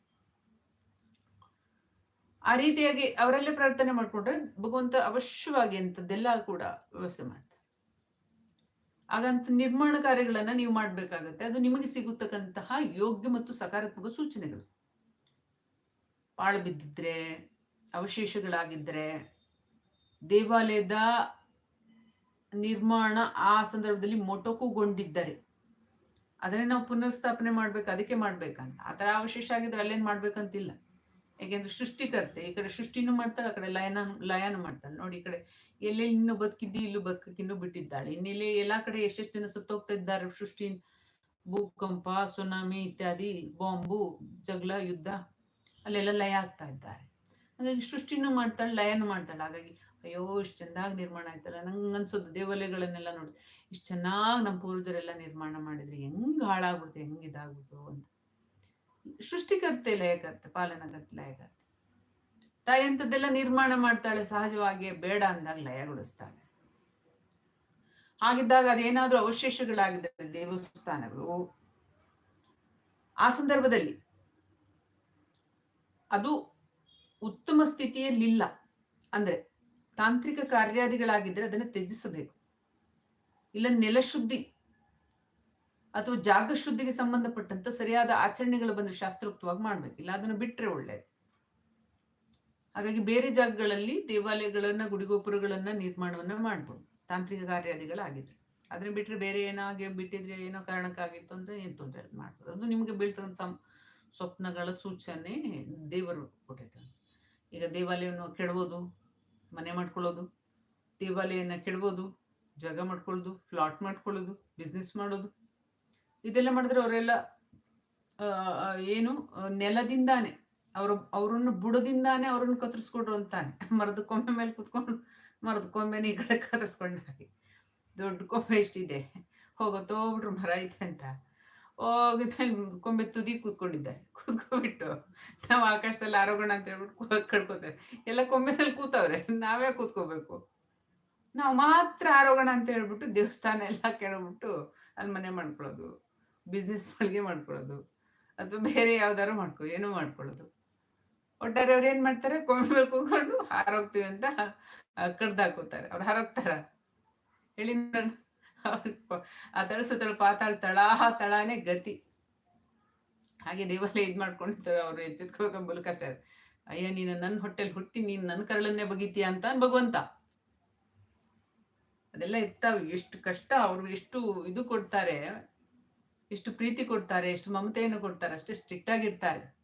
ಆ ರೀತಿಯಾಗಿ ಅವರಲ್ಲೇ ಪ್ರಾರ್ಥನೆ ಮಾಡ್ಕೊಂಡ್ರೆ ಭಗವಂತ ಅವಶ್ಯವಾಗಿ ಅಂತದ್ದೆಲ್ಲ ಕೂಡ ವ್ಯವಸ್ಥೆ ಮಾಡ್ತಾರೆ. ಹಾಗಂತ ನಿರ್ಮಾಣ ಕಾರ್ಯಗಳನ್ನ ನೀವು ಮಾಡ್ಬೇಕಾಗತ್ತೆ. ಅದು ನಿಮಗೆ ಸಿಗುತ್ತಕ್ಕಂತಹ ಯೋಗ್ಯ ಮತ್ತು ಸಕಾರಾತ್ಮಕ ಸೂಚನೆಗಳು. ಪಾಳು ಬಿದ್ದಿದ್ರೆ ಅವಶೇಷಗಳಾಗಿದ್ರೆ ದೇವಾಲಯದ ನಿರ್ಮಾಣ ಆ ಸಂದರ್ಭದಲ್ಲಿ ಮೊಟಕುಗೊಂಡಿದ್ದರೆ, ಅದನ್ನೇ ನಾವು ಪುನರ್ಸ್ಥಾಪನೆ ಮಾಡ್ಬೇಕು, ಅದಕ್ಕೆ ಮಾಡ್ಬೇಕಂತ. ಆ ಥರ ಅವಶೇಷ ಆಗಿದ್ರೆ ಅಲ್ಲೇನ್ ಮಾಡ್ಬೇಕಂತಿಲ್ಲ. ಯಾಕೆಂದ್ರೆ ಸೃಷ್ಟಿಕರ್ತೆ ಈ ಕಡೆ ಸೃಷ್ಟಿನೂ ಮಾಡ್ತಾಳೆ, ಆ ಕಡೆ ಲಯನ ಲಯನ ಮಾಡ್ತಾಳೆ. ನೋಡಿ, ಈ ಕಡೆ ಎಲ್ಲೆಲ್ಲಿ ಇನ್ನು ಬದುಕಿದ್ದಿ, ಇಲ್ಲೂ ಬದುಕಕ್ಕಿನ್ನೂ ಬಿಟ್ಟಿದ್ದಾಳೆ. ಇನ್ನೆಲ್ಲಿ ಎಲ್ಲಾ ಕಡೆ ಎಷ್ಟೆಷ್ಟು ಜನ ಸತ್ತೋಗ್ತಾ ಇದ್ದಾರೆ ಸೃಷ್ಟಿ ಭೂಕಂಪ, ಸುನಾಮಿ ಇತ್ಯಾದಿ, ಬಾಂಬು, ಜಗಳ, ಯುದ್ಧ, ಅಲ್ಲೆಲ್ಲ ಲಯ ಆಗ್ತಾ ಇದ್ದಾರೆ. ಹಾಗಾಗಿ ಸೃಷ್ಟಿನೂ ಮಾಡ್ತಾಳೆ, ಲಯನೂ ಮಾಡ್ತಾಳೆ. ಹಾಗಾಗಿ ಅಯ್ಯೋ, ಇಷ್ಟು ಚೆಂದಾಗಿ ನಿರ್ಮಾಣ ಆಯ್ತಲ್ಲ. ನಂಗೆ ಅನ್ಸೋದು ದೇವಾಲಯಗಳನ್ನೆಲ್ಲ ನೋಡಿ ಇಷ್ಟು ಚೆನ್ನಾಗಿ ನಮ್ಮ ಪೂರ್ವಜರೆಲ್ಲ ನಿರ್ಮಾಣ ಮಾಡಿದ್ರೆ ಹೆಂಗ್ ಹಾಳಾಗ್ಬಿಡ್ತು, ಹೆಂಗ್ ಇದಾಗ್ಬಿಡ್ತು ಅಂತ. ಸೃಷ್ಟಿಕರ್ತೆ, ಲಯಕರ್ತೆ, ಪಾಲನಕರ್ತೆ, ಲಯಕರ್ತೆ. ತಾಯಿ ನಿರ್ಮಾಣ ಮಾಡ್ತಾಳೆ, ಸಹಜವಾಗಿ ಬೇಡ ಅಂದಾಗ ಲಯಗೊಳಿಸ್ತಾಳೆ. ಹಾಗಿದ್ದಾಗ ಅದೇನಾದ್ರೂ ಅವಶೇಷಗಳಾಗಿದ್ದರೆ, ದೇವಸ್ಥಾನಗಳು, ಆ ಸಂದರ್ಭದಲ್ಲಿ ಅದು ಉತ್ತಮ ಸ್ಥಿತಿಯಲ್ಲಿಲ್ಲ. ಅಂದ್ರೆ ತಾಂತ್ರಿಕ ಕಾರ್ಯಾದಿಗಳಾಗಿದ್ರೆ ಅದನ್ನು ತ್ಯಜಿಸಬೇಕು. ಇಲ್ಲ ನೆಲಶುದ್ಧಿ ಅಥವಾ ಜಾಗ ಶುದ್ಧಿಗೆ ಸಂಬಂಧಪಟ್ಟಂತ ಸರಿಯಾದ ಆಚರಣೆಗಳು ಬಂದ್ರೆ ಶಾಸ್ತ್ರೋಕ್ತವಾಗಿ ಮಾಡ್ಬೇಕು. ಇಲ್ಲ ಅದನ್ನು ಬಿಟ್ರೆ ಒಳ್ಳೆಯದು ಹಾಗಾಗಿ ಬೇರೆ ಜಾಗಗಳಲ್ಲಿ ದೇವಾಲಯಗಳನ್ನ, ಗುಡಿಗೋಪುರಗಳನ್ನ ನಿರ್ಮಾಣವನ್ನ ಮಾಡ್ಬೋದು. ತಾಂತ್ರಿಕ ಕಾರ್ಯಾದಿಗಳಾಗಿದ್ರೆ. ಅದನ್ನ ಬಿಟ್ರೆ ಬೇರೆ ಏನಾಗೆ ಬಿಟ್ಟಿದ್ರೆ ಏನೋ ಕಾರಣಕ್ಕಾಗಿತ್ತು ಅಂದ್ರೆ ಏನ್ ತೊಂದರೆ ಮಾಡ್ಬೋದು. ಅದು ನಿಮಗೆ ಬೀಳ್ತಕ್ಕಂಥ ಸ್ವಪ್ನಗಳ ಸೂಚನೆ ದೇವರು ಕೊಟ್ಟಿರ್ತಾರೆ ಈಗ ದೇವಾಲಯವನ್ನು ಕೆಡ್ಬೋದು, ಮನೆ ಮಾಡ್ಕೊಳ್ಳೋದು, ದೇವಾಲಯನ ಕೆಡ್ಬೋದು, ಜಾಗ ಮಾಡ್ಕೊಳ್ಳೋದು ಫ್ಲಾಟ್ ಮಾಡ್ಕೊಳ್ಳೋದು ಬಿಸ್ನೆಸ್ ಮಾಡೋದು. ಇದೆಲ್ಲ ಮಾಡಿದ್ರೆ ಅವರೆಲ್ಲ ಏನು, ನೆಲದಿಂದಾನೆ, ಅವ್ರ, ಅವ್ರನ್ನ ಬುಡದಿಂದಾನೆ ಅವ್ರನ್ನ ಕತ್ತರಿಸ್ಕೊಂಡ್ರು ಅಂತಾನೆ. ಮರದ ಕೊಂಬೆ ಮೇಲೆ ಕುತ್ಕೊಂಡು ಮರದ ಕೊಂಬೆನ ಈ ಕಡೆ ಕತ್ತರಿಸ್ಕೊಂಡಾಗಿ ದೊಡ್ಡ ಕೊಂಬೆ ಎಷ್ಟಿದೆ ಹೋಗೋ ಬಿಟ್ರು ಮರ ಐತೆ ಅಂತ. ಕೊಂಬೆ ತುದಿ ಕೂತ್ಕೊಂಡಿದ್ದಾರೆ. ಕೂತ್ಕೊಬಿಟ್ಟು ನಾವು ಆಕಾಶದಲ್ಲಿ ಆರೋಗಣ ಅಂತ ಹೇಳ್ಬಿಟ್ಟು ಕಡ್ಕೋತಾರೆ ಎಲ್ಲ ಕೊಂಬೆನಲ್ಲಿ ಕೂತವ್ರೆ, ನಾವೇ ಕೂತ್ಕೋಬೇಕು. ನಾವು ಮಾತ್ರ ಆರೋಗಣ ಅಂತ ಹೇಳ್ಬಿಟ್ಟು ದೇವಸ್ಥಾನ ಎಲ್ಲ ಕೇಳ್ಬಿಟ್ಟು ಅಲ್ಲಿ ಮನೆ ಮಾಡ್ಕೊಳ್ಳೋದು ಬಿಸ್ನೆಸ್ ಮಳಿಗೆ ಮಾಡ್ಕೊಳ್ಳೋದು, ಅಥವಾ ಬೇರೆ ಯಾವ್ದಾರು ಮಾಡ್ಕೊ, ಏನೋ ಮಾಡ್ಕೊಳ್ಳೋದು. ಒಟ್ಟಾರೆ ಅವ್ರು ಏನ್ ಮಾಡ್ತಾರೆ ಕೊಂಬೆ ಮೇಲೆ ಕೂತ್ಕೊಂಡು ಹಾರೋಗ್ತೀವಿ ಅಂತ ಕಡ್ದಾಕೋತಾರೆ ಅವ್ರು ಹಾರೋಗ್ತಾರ? ಹೇಳಿ ಆ ತಳ ಸುತ್ತಲ ಪಾತಾಳ ತಳ ತಳಾನೇ ಗತಿ. ಹಾಗೆ ದೇವಾಲಯ ಇದ್ ಮಾಡ್ಕೊಂಡಿರ್ತಾರೆ ಅವ್ರು ಎಚ್ಚೆತ್ಕೋಬೇಕಂಬಲು ಕಷ್ಟ ಇದೆ ಅಯ್ಯ, ನೀನು ನನ್ನ ಹೊಟ್ಟೆಲಿ ಹುಟ್ಟಿ, ನೀನು ನನ್ನ ಕರಳನ್ನೇ ಬಗೀತೀಯ ಅಂತ ಭಗವಂತ. ಅದೆಲ್ಲ ಇರ್ತಾವೆ. ಎಷ್ಟು ಕಷ್ಟ. ಅವ್ರು ಎಷ್ಟು ಇದು ಕೊಡ್ತಾರೆ. ಎಷ್ಟು ಪ್ರೀತಿ ಕೊಡ್ತಾರೆ. ಎಷ್ಟು ಮಮತೆಯನ್ನು ಕೊಡ್ತಾರೆ. ಅಷ್ಟೇ ಸ್ಟ್ರಿಕ್ಟ್ ಆಗಿರ್ತಾರೆ.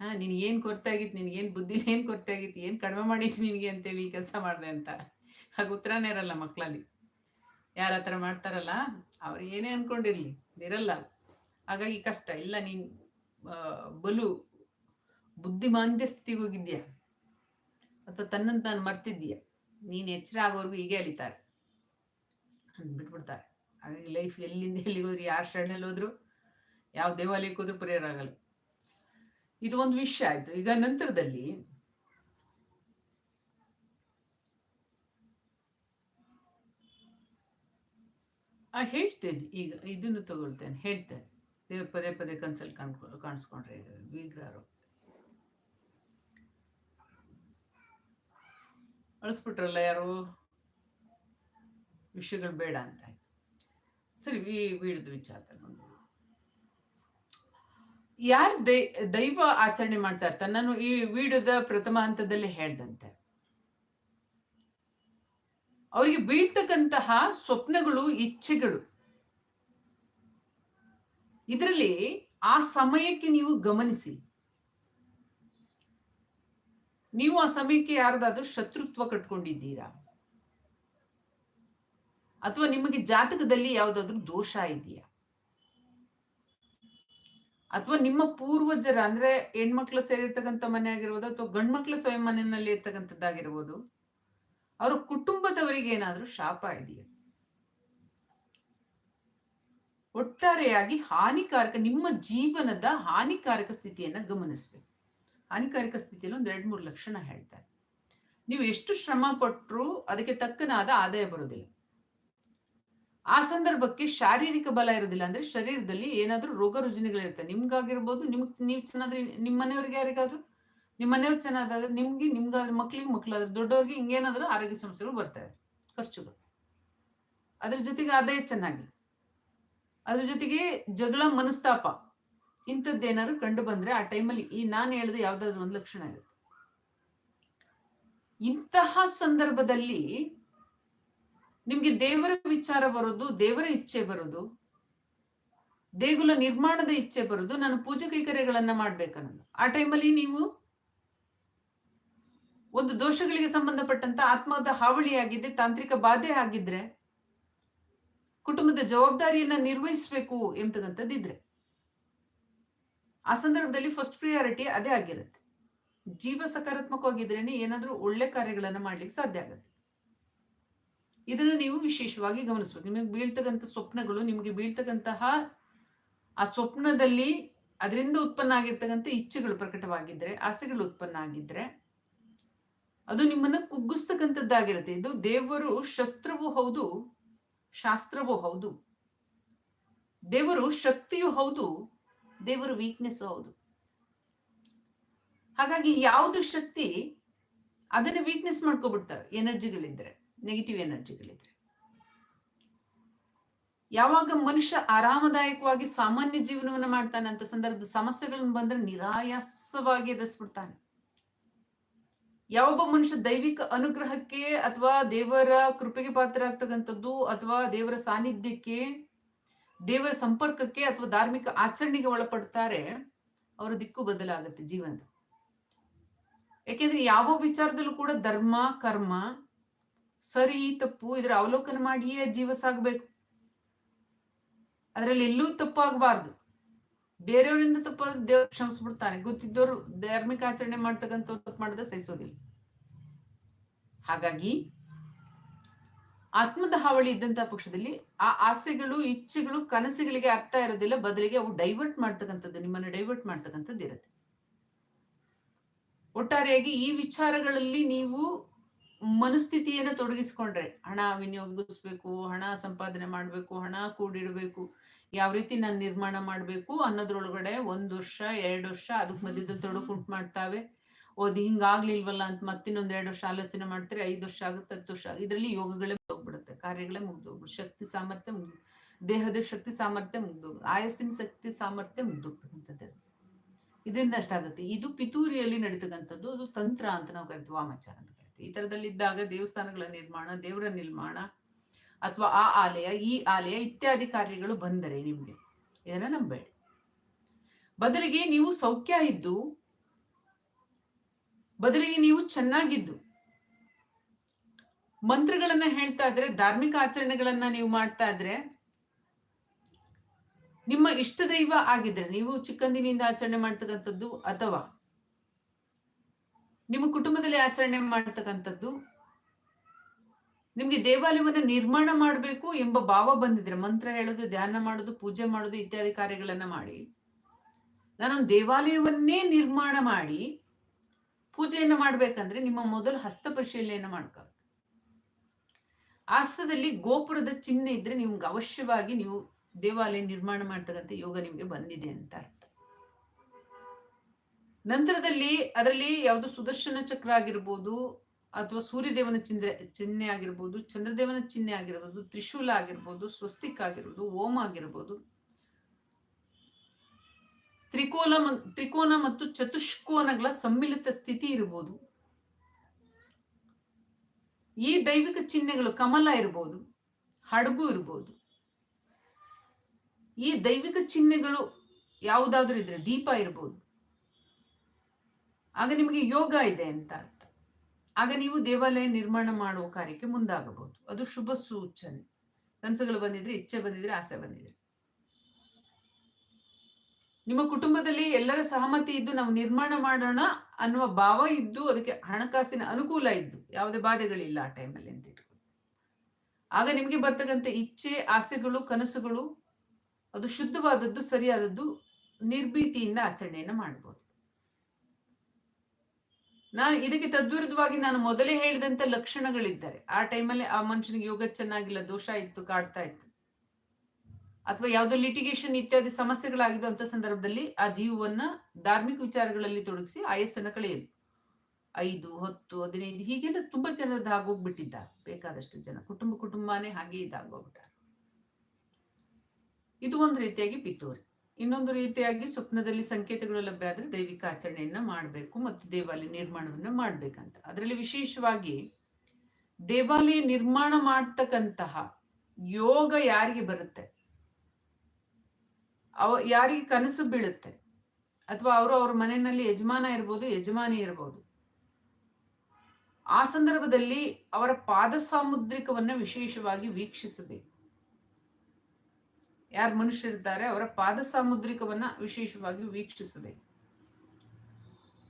ಹಾ, ನೀನ್ ಏನ್ ಕೊರತೆ ಆಗಿತ್ತು ನಿನ್ಗೆ ಏನ್ ಬುದ್ಧಿ, ಏನ್ ಕೊರತೆ ಆಗಿತ್ತು ಏನ್ ಕಡಿಮೆ ಮಾಡಿತ್ತು ನಿನಗೆ ಅಂತೇಳಿ ಈ ಕೆಲಸ ಮಾಡಿದೆ ಅಂತ. ಹಾಗೆ ಉತ್ತರನೇ ಇರಲ್ಲ ಮಕ್ಕಳಲ್ಲಿ ಯಾರ ಹತ್ರ ಮಾಡ್ತಾರಲ್ಲ, ಅವ್ರು ಏನೇ ಅನ್ಕೊಂಡಿರ್ಲಿ ಇರಲ್ಲ ಹಾಗಾಗಿ ಕಷ್ಟ. ಇಲ್ಲ, ನೀನ್ ಬಲು ಬುದ್ಧಿಮಾಂದ್ಯ ಸ್ಥಿತಿಗೆ ಹೋಗಿದ್ಯಾ? ಅಥವಾ ತನ್ನನ್ನು ತಾನು ಮರ್ತಿದ್ದೀಯ ನೀನ್ ಎಚ್ಚರ ಆಗೋವರೆಗೂ ಹೀಗೆ ಅಲಿತಾರೆ. ಬಿಟ್ಬಿಡ್ತಾರೆ. ಹಾಗಾಗಿ ಲೈಫ್ ಎಲ್ಲಿಂದ ಎಲ್ಲಿಗೆ ಹೋದ್ರು, ಯಾರ ಶರಣಲ್ಲಿ ಹೋದ್ರು, ಯಾವ ದೇವಾಲಯಕ್ಕೆ ಹೋದ್ರು ಪರಿಹಾರ ಆಗಲ್ಲ. ಇದು ಒಂದು ವಿಷಯ ಆಯ್ತು. ಈಗ ನಂತರದಲ್ಲಿ ಹೇಳ್ತೇನೆ. ಈಗ ಇದನ್ನು ತಗೊಳ್ತೇನೆ. ಹೇಳ್ತೇನೆ. ದೇವ್ರು ಪದೇ ಪದೇ ಕನ್ಸಲ್ ಕಾಣ್ಕೊ, ಕಾಣಿಸ್ಕೊಂಡ್ರೆ ವಿಗ್ರಹರು ಅಳಿಸ್ಬಿಟ್ರಲ್ಲ ಯಾರು? ವಿಷಯಗಳು ಬೇಡ ಅಂತ ಸರಿ ವಿ ವೀಡಿದ ವಿಚಾರ ಯಾರು ದೈ, ದೈವ ಆಚರಣೆ ಮಾಡ್ತಾ ಇರ್ತಾರೆ ನಾನು ಈ ವೀಡದ ಪ್ರಥಮ ಹಂತದಲ್ಲಿ ಹೇಳ್ದಂತೆ. ಅವರಿಗೆ ಬೀಳ್ತಕ್ಕಂತಹ ಸ್ವಪ್ನಗಳು, ಇಚ್ಛೆಗಳು. ಇದರಲ್ಲಿ ಆ ಸಮಯಕ್ಕೆ ನೀವು ಗಮನಿಸಿ. ನೀವು ಆ ಸಮಯಕ್ಕೆ ಯಾರ್ದಾದ್ರೂ ಶತ್ರುತ್ವ ಕಟ್ಕೊಂಡಿದ್ದೀರಾ? ಅಥವಾ ನಿಮಗೆ ಜಾತಕದಲ್ಲಿ ಯಾವುದಾದ್ರೂ ದೋಷ ಇದೆಯಾ? ಅಥವಾ ನಿಮ್ಮ ಪೂರ್ವಜರ ಅಂದ್ರೆ ಹೆಣ್ಮಕ್ಳು ಸೇರಿರ್ತಕ್ಕಂಥ ಮನೆ ಆಗಿರ್ಬೋದು ಅಥವಾ ಗಂಡ್ಮಕ್ಳು ಸ್ವಯಂ ಮನೆಯಲ್ಲಿ ಇರ್ತಕ್ಕಂಥದ್ದಾಗಿರ್ಬೋದು ಅವರ ಕುಟುಂಬದವರಿಗೆ ಏನಾದ್ರೂ ಶಾಪ ಇದೆಯಾ? ಒಟ್ಟಾರೆಯಾಗಿ ಹಾನಿಕಾರಕ, ನಿಮ್ಮ ಜೀವನದ ಹಾನಿಕಾರಕ ಸ್ಥಿತಿಯನ್ನ ಗಮನಿಸ್ಬೇಕು. ಹಾನಿಕಾರಕ ಸ್ಥಿತಿಯಲ್ಲಿ ಒಂದ್ ಎರಡ್ ಮೂರು ಲಕ್ಷಣ ಹೇಳ್ತಾರೆ. ನೀವು ಎಷ್ಟು ಶ್ರಮ ಪಟ್ಟರು ಅದಕ್ಕೆ ತಕ್ಕನಾದ ಆದಾಯ ಬರೋದಿಲ್ಲ. ಆ ಸಂದರ್ಭಕ್ಕೆ ಶಾರೀರಿಕ ಬಲ ಇರೋದಿಲ್ಲ ಅಂದ್ರೆ ಶರೀರದಲ್ಲಿ ಏನಾದ್ರೂ ರೋಗ ರುಜಿನಗಳಿರ್ತವೆ ನಿಮ್ಗಾಗಿರ್ಬೋದು, ನಿಮ್ಗ್ ನೀವು ಚೆನ್ನಾದ್ರೆ ನಿಮ್ಮ ಮನೆಯವ್ರಿಗೆ ಯಾರಿಗಾದ್ರೂ ನಿಮ್ ಮನೆಯವ್ರು ಚೆನ್ನಾದ್ರೆ ನಿಮ್ಗೆ ನಿಮ್ಗಾದ್ರೆ ಮಕ್ಳಿಗೆ ಮಕ್ಳಾದ್ರೆ ದೊಡ್ಡವ್ರಿಗೆ ಹಿಂಗೇನಾದ್ರೂ ಆರೋಗ್ಯ ಸಮಸ್ಯೆಗಳು ಬರ್ತಾ ಇದೆ, ಖರ್ಚುಗಳು. ಅದ್ರ ಜೊತೆಗೆ ಆದಾಯ ಚೆನ್ನಾಗಿ. ಅದ್ರ ಜೊತೆಗೆ ಜಗಳ ಮನಸ್ತಾಪ ಇಂಥದ್ದೇನಾದ್ರು ಕಂಡು ಬಂದ್ರೆ ಆ ಟೈಮಲ್ಲಿ ಈ ನಾನು ಹೇಳಿದ ಯಾವ್ದಾದ್ರು ಒಂದು ಲಕ್ಷಣ ಇರುತ್ತೆ. ಇಂತಹ ಸಂದರ್ಭದಲ್ಲಿ ನಿಮ್ಗೆ ದೇವರ ವಿಚಾರ ಬರೋದು, ದೇವರ ಇಚ್ಛೆ ಬರೋದು, ದೇಗುಲ ನಿರ್ಮಾಣದ ಇಚ್ಛೆ ಬರೋದು, ನಾನು ಪೂಜೆ ಕೈಕರ್ಯಗಳನ್ನ ಮಾಡ್ಬೇಕನ್ನೋದು. ಆ ಟೈಮಲ್ಲಿ ನೀವು ಒಂದು ದೋಷಗಳಿಗೆ ಸಂಬಂಧಪಟ್ಟಂತ ಆತ್ಮದ ಹಾವಳಿ ಆಗಿದ್ದೆ ತಾಂತ್ರಿಕ ಬಾಧೆ ಆಗಿದ್ರೆ ಕುಟುಂಬದ ಜವಾಬ್ದಾರಿಯನ್ನ ನಿರ್ವಹಿಸಬೇಕು ಎಂತಕ್ಕಂಥದ್ದಿದ್ರೆ ಆ ಸಂದರ್ಭದಲ್ಲಿ ಫಸ್ಟ್ ಪ್ರಿಯಾರಿಟಿ ಅದೇ ಆಗಿರುತ್ತೆ. ಜೀವ ಸಕಾರಾತ್ಮಕವಾಗಿದ್ರೇನೆ ಏನಾದರೂ ಒಳ್ಳೆ ಕಾರ್ಯಗಳನ್ನು ಮಾಡ್ಲಿಕ್ಕೆ ಸಾಧ್ಯ ಆಗುತ್ತೆ. ಇದನ್ನು ನೀವು ವಿಶೇಷವಾಗಿ ಗಮನಿಸ್ಬೇಕು. ನಿಮಗೆ ಬೀಳ್ತಕ್ಕಂಥ ಸ್ವಪ್ನಗಳು, ನಿಮಗೆ ಬೀಳ್ತಕ್ಕಂತಹ ಆ ಸ್ವಪ್ನದಲ್ಲಿ ಅದರಿಂದ ಉತ್ಪನ್ನ ಆಗಿರ್ತಕ್ಕಂಥ ಇಚ್ಛೆಗಳು ಪ್ರಕಟವಾಗಿದ್ರೆ, ಆಸೆಗಳು ಉತ್ಪನ್ನ ಆಗಿದ್ರೆ ಅದು ನಿಮ್ಮನ್ನ ಕುಗ್ಗಿಸ್ತಕ್ಕಂಥದ್ದಾಗಿರುತ್ತೆ. ಇದು ದೇವರು ಶಸ್ತ್ರವೂ ಹೌದು, ಶಾಸ್ತ್ರವೂ ಹೌದು. ದೇವರು ಶಕ್ತಿಯೂ ಹೌದು, ದೇವರು ವೀಕ್ನೆಸ್ ಹೌದು. ಹಾಗಾಗಿ ಯಾವುದು ಶಕ್ತಿ ಅದನ್ನ ವೀಕ್ನೆಸ್ ಮಾಡ್ಕೊಬಿಡ್ತವೆ, ಎನರ್ಜಿಗಳಿದ್ರೆ ನೆಗೆಟಿವ್ ಎನರ್ಜಿಗಳಿದ್ರೆ. ಯಾವಾಗ ಮನುಷ್ಯ ಆರಾಮದಾಯಕವಾಗಿ ಸಾಮಾನ್ಯ ಜೀವನವನ್ನ ಮಾಡ್ತಾನೆ ಅಂತ ಸಂದರ್ಭದ ಸಮಸ್ಯೆಗಳನ್ನು ಬಂದ್ರೆ ನಿರಾಯಾಸವಾಗಿ ಎದುರಿಸ್ಬಿಡ್ತಾನೆ. ಯಾವೊಬ್ಬ ಮನುಷ್ಯ ದೈವಿಕ ಅನುಗ್ರಹಕ್ಕೆ ಅಥವಾ ದೇವರ ಕೃಪೆಗೆ ಪಾತ್ರ ಆಗ್ತಕ್ಕಂಥದ್ದು ಅಥವಾ ದೇವರ ಸಾನ್ನಿಧ್ಯಕ್ಕೆ, ದೇವರ ಸಂಪರ್ಕಕ್ಕೆ ಅಥವಾ ಧಾರ್ಮಿಕ ಆಚರಣೆಗೆ ಒಳಪಡ್ತಾರೆ, ಅವರ ದಿಕ್ಕು ಬದಲಾಗುತ್ತೆ ಜೀವನದ. ಯಾಕೆಂದ್ರೆ ಯಾವ ವಿಚಾರದಲ್ಲೂ ಕೂಡ ಧರ್ಮ, ಕರ್ಮ ಸರಿ, ತಪ್ಪು ಇದರ ಅವಲೋಕನ ಮಾಡಿಯೇ ಜೀವ ಸಾಗಬೇಕು. ಅದರಲ್ಲಿ ಎಲ್ಲೂ ತಪ್ಪಾಗಬಾರ್ದು. ಬೇರೆಯವರಿಂದ ತಪ್ಪ ದೇವ್ರು ಕ್ಷಮಿಸ್ಬಿಡ್ತಾನೆ. ಗೊತ್ತಿದ್ದವರು ಧಾರ್ಮಿಕ ಆಚರಣೆ ಮಾಡ್ತಕ್ಕಂಥ ತಪ್ಪು ಮಾಡಿದ್ರೆ ಸಹಿಸೋದಿಲ್ಲ. ಹಾಗಾಗಿ ಆತ್ಮದ ಹಾವಳಿ ಇದ್ದಂತಹ ಪಕ್ಷದಲ್ಲಿ ಆ ಆಸೆಗಳು, ಇಚ್ಛೆಗಳು, ಕನಸುಗಳಿಗೆ ಅರ್ಥ ಇರೋದಿಲ್ಲ. ಬದಲಿಗೆ ಅವು ಡೈವರ್ಟ್ ಮಾಡ್ತಕ್ಕಂಥದ್ದು, ನಿಮ್ಮನ್ನು ಡೈವರ್ಟ್ ಮಾಡ್ತಕ್ಕಂಥದ್ದು ಇರುತ್ತೆ. ಒಟ್ಟಾರೆಯಾಗಿ ಈ ವಿಚಾರಗಳಲ್ಲಿ ನೀವು ಮನಸ್ಥಿತಿಯನ್ನ ತೊಡಗಿಸ್ಕೊಂಡ್ರೆ, ಹಣ ವಿನಿಯೋಗಿಸ್ಬೇಕು, ಹಣ ಸಂಪಾದನೆ ಮಾಡ್ಬೇಕು, ಹಣ ಕೂಡಿಡಬೇಕು ಯಾವ ರೀತಿ ನಾನು ನಿರ್ಮಾಣ ಮಾಡ್ಬೇಕು ಅನ್ನೋದ್ರೊಳಗಡೆ ಒಂದ್ ವರ್ಷ ಎರಡು ವರ್ಷ ಅದಕ್ಕೆ ಮಧ್ಯದಲ್ಲಿ ತೊಡಕು ಉಂಟು ಮಾಡ್ತಾವೆ. ಓದ್ ಹಿಂಗಾಗ್ಲಿಲ್ವಲ್ಲ ಅಂತ ಮತ್ತಿನ್ನೊಂದ್ ಎರಡು ವರ್ಷ ಆಲೋಚನೆ ಮಾಡ್ತಾರೆ ಐದು ವರ್ಷ ಆಗುತ್ತೆ ಹತ್ತು ವರ್ಷ ಇದರಲ್ಲಿ ಯೋಗಗಳೇ ಮುಗ್ದೋಗ್ಬಿಡುತ್ತೆ ಕಾರ್ಯಗಳೇ ಮುಗ್ದೋಗ್ಬಿಡುತ್ತೆ. ಶಕ್ತಿ ಸಾಮರ್ಥ್ಯ ಮುಗ್ದು ದೇಹದ ಶಕ್ತಿ ಸಾಮರ್ಥ್ಯ ಮುಗ್ದೋಗ ಆಯಸ್ಸಿನ ಶಕ್ತಿ ಸಾಮರ್ಥ್ಯ ಮುಗ್ದೋಗ್ತಕ್ಕಂಥದ್ದು. ಇದರಿಂದ ಅಷ್ಟಾಗುತ್ತೆ ಇದು ಪಿತೂರಿಯಲ್ಲಿ ನಡೀತಕ್ಕಂಥದ್ದು ಅದು ತಂತ್ರ ಅಂತ ನಾವು ಕರಿತೀವಿ ವಾಮಾಚಾರ ಅಂತ ಕರಿತೀವಿ. ಈ ತರದಲ್ಲಿ ಇದ್ದಾಗ ದೇವಸ್ಥಾನಗಳ ನಿರ್ಮಾಣ ದೇವರ ನಿರ್ಮಾಣ ಅಥವಾ ಆ ಆಲಯ, ಈ ಆಲಯ ಇತ್ಯಾದಿ ಕಾರ್ಯಗಳು ಬಂದರೆ ನಿಮಗೆ. ಇದನ್ನ ನಂಬೇಡಿ. ಬದಲಿಗೆ ನೀವು ಸೌಖ್ಯ ಇದ್ದು, ಬದಲಿಗೆ ನೀವು ಚೆನ್ನಾಗಿದ್ದು, ಮಂತ್ರಗಳನ್ನ ಹೇಳ್ತಾ ಇದ್ರೆ, ಧಾರ್ಮಿಕ ಆಚರಣೆಗಳನ್ನ ನೀವು ಮಾಡ್ತಾ ಇದ್ರೆ, ನಿಮ್ಮ ಇಷ್ಟ ದೈವ ಆಗಿದ್ರೆ, ನೀವು ಚಿಕ್ಕಂದಿನಿಂದ ಆಚರಣೆ ಮಾಡ್ತಕ್ಕಂಥದ್ದು ಅಥವಾ ನಿಮ್ಮ ಕುಟುಂಬದಲ್ಲಿ ಆಚರಣೆ ಮಾಡ್ತಕ್ಕಂಥದ್ದು ನಿಮ್ಗೆ ದೇವಾಲಯವನ್ನ ನಿರ್ಮಾಣ ಮಾಡಬೇಕು ಎಂಬ ಭಾವ ಬಂದಿದ್ರೆ, ಮಂತ್ರ ಹೇಳೋದು, ಧ್ಯಾನ ಮಾಡೋದು, ಪೂಜೆ ಮಾಡೋದು ಇತ್ಯಾದಿ ಕಾರ್ಯಗಳನ್ನ ಮಾಡಿ ನಾನು ದೇವಾಲಯವನ್ನೇ ನಿರ್ಮಾಣ ಮಾಡಿ ಪೂಜೆಯನ್ನ ಮಾಡ್ಬೇಕಂದ್ರೆ ನಿಮ್ಮ ಮೊದಲು ಹಸ್ತ ಪರಿಶೀಲನೆಯನ್ನ ಮಾಡ್ಕ ಹಸ್ತದಲ್ಲಿ ಗೋಪುರದ ಚಿಹ್ನೆ ಇದ್ರೆ ನಿಮ್ಗೆ ಅವಶ್ಯವಾಗಿ ನೀವು ದೇವಾಲಯ ನಿರ್ಮಾಣ ಮಾಡ್ತಕ್ಕಂಥ ಯೋಗ ನಿಮ್ಗೆ ಬಂದಿದೆ ಅಂತ ಅರ್ಥ. ನಂತರದಲ್ಲಿ ಅದರಲ್ಲಿ ಯಾವುದು ಸುದರ್ಶನ ಚಕ್ರ ಆಗಿರ್ಬೋದು ಅಥವಾ ಸೂರ್ಯದೇವನ ಚಿಹ್ನೆ ಚಿಹ್ನೆ ಆಗಿರ್ಬೋದು, ಚಂದ್ರದೇವನ ಚಿಹ್ನೆ ಆಗಿರ್ಬೋದು, ತ್ರಿಶೂಲ ಆಗಿರ್ಬೋದು, ಸ್ವಸ್ತಿಕ್ ಆಗಿರ್ಬೋದು ಓಂ ಆಗಿರ್ಬೋದು. ತ್ರಿಕೋಲ ತ್ರಿಕೋನ ಮತ್ತು ಚತುಷ್ಕೋನಗಳ ಸಮ್ಮಿಲಿತ ಸ್ಥಿತಿ ಇರ್ಬೋದು. ಈ ದೈವಿಕ ಚಿಹ್ನೆಗಳು ಕಮಲ ಇರ್ಬೋದು, ಹಡಗು ಇರ್ಬೋದು. ಈ ದೈವಿಕ ಚಿಹ್ನೆಗಳು ಯಾವುದಾದ್ರೂ ಇದ್ರೆ ದೀಪ ಇರ್ಬೋದು. ಆಗ ನಿಮಗೆ ಯೋಗ ಇದೆ ಅಂತ ಆಗ ನೀವು ದೇವಾಲಯ ನಿರ್ಮಾಣ ಮಾಡುವ ಕಾರ್ಯಕ್ಕೆ ಮುಂದಾಗಬಹುದು. ಅದು ಶುಭ ಸೂಚನೆ. ಕನಸುಗಳು ಬಂದಿದ್ರೆ, ಇಚ್ಛೆ ಬಂದಿದ್ರೆ, ಆಸೆ ಬಂದಿದ್ರೆ. ನಿಮ್ಮ ಕುಟುಂಬದಲ್ಲಿ ಎಲ್ಲರ ಸಹಮತಿ ಇದ್ದು ನಾವು ನಿರ್ಮಾಣ ಮಾಡೋಣ ಅನ್ನುವ ಭಾವ ಇದ್ದು, ಅದಕ್ಕೆ ಹಣಕಾಸಿನ ಅನುಕೂಲ ಇದ್ದು, ಯಾವುದೇ ಬಾಧೆಗಳಿಲ್ಲ ಆ ಟೈಮಲ್ಲಿ ಅಂತ ಆಗ ನಿಮಗೆ ಬರ್ತಕ್ಕಂಥ ಇಚ್ಛೆ, ಆಸೆಗಳು, ಕನಸುಗಳು, ಅದು ಶುದ್ಧವಾದದ್ದು, ಸರಿಯಾದದ್ದು ನಿರ್ಭೀತಿಯಿಂದ ಆಚರಣೆಯನ್ನು ಮಾಡಬಹುದು ನಾನು ಇದಕ್ಕೆ ತದ್ವಿರುದ್ಧವಾಗಿ ನಾನು ಮೊದಲೇ ಹೇಳಿದಂತ ಲಕ್ಷಣಗಳಿದ್ದಾರೆ, ಆ ಟೈಮಲ್ಲಿ ಆ ಮನುಷ್ಯನಿಗೆ ಯೋಗ ಚೆನ್ನಾಗಿಲ್ಲ, ದೋಷ ಇತ್ತು, ಕಾಡ್ತಾ ಇತ್ತು. ಅಥವಾ ಯಾವುದೋ ಲಿಟಿಗೇಷನ್ ಇತ್ಯಾದಿ ಸಮಸ್ಯೆಗಳಾಗಿದ್ದು ಅಂತ ಸಂದರ್ಭದಲ್ಲಿ ಆ ಜೀವವನ್ನ ಧಾರ್ಮಿಕ ವಿಚಾರಗಳಲ್ಲಿ ತೊಡಗಿಸಿ ಆಯಸ್ಸನ್ನ ಕಳೆಯಲು. ಐದು, ಹತ್ತು, ಹದಿನೈದು, ಹೀಗೆಲ್ಲ ತುಂಬಾ ಜನರದ್ದು ಆಗೋಗ್ಬಿಟ್ಟಿದ್ದಾರೆ ಬೇಕಾದಷ್ಟು ಜನ. ಕುಟುಂಬ ಕುಟುಂಬನೇ ಹಾಗೆ ಇದಾಗೋಗ್ಬಿಟ್ಟಾರೆ. ಇದು ಒಂದು ರೀತಿಯಾಗಿ ಪಿತೂರಿ. ಇನ್ನೊಂದು ರೀತಿಯಾಗಿ ಸ್ವಪ್ನದಲ್ಲಿ ಸಂಕೇತಗಳು ಲಭ್ಯ ಆದರೆ ದೈವಿಕ ಆಚರಣೆಯನ್ನ ಮಾಡಬೇಕು ಮತ್ತು ದೇವಾಲಯ ನಿರ್ಮಾಣವನ್ನು ಮಾಡ್ಬೇಕಂತ. ಅದರಲ್ಲಿ ವಿಶೇಷವಾಗಿ ದೇವಾಲಯ ನಿರ್ಮಾಣ ಮಾಡ್ತಕ್ಕಂತಹ ಯೋಗ ಯಾರಿಗೆ ಬರುತ್ತೆ? ಅವ ಯಾರಿಗೆ ಕನಸು ಬೀಳುತ್ತೆ? ಅಥವಾ ಅವರು ಅವ್ರ ಮನೆಯಲ್ಲಿ ಯಜಮಾನ ಇರ್ಬೋದು, ಯಜಮಾನಿ ಇರ್ಬೋದು. ಆ ಸಂದರ್ಭದಲ್ಲಿ ಅವರ ಪಾದ ಸಾಮುದ್ರಿಕವನ್ನು ವಿಶೇಷವಾಗಿ ವೀಕ್ಷಿಸಬೇಕು. ಯಾರು ಮನುಷ್ಯರಿದ್ದಾರೆ ಅವರ ಪಾದ ಸಾಮುದ್ರಿಕವನ್ನ ವಿಶೇಷವಾಗಿ ವೀಕ್ಷಿಸಬೇಕು.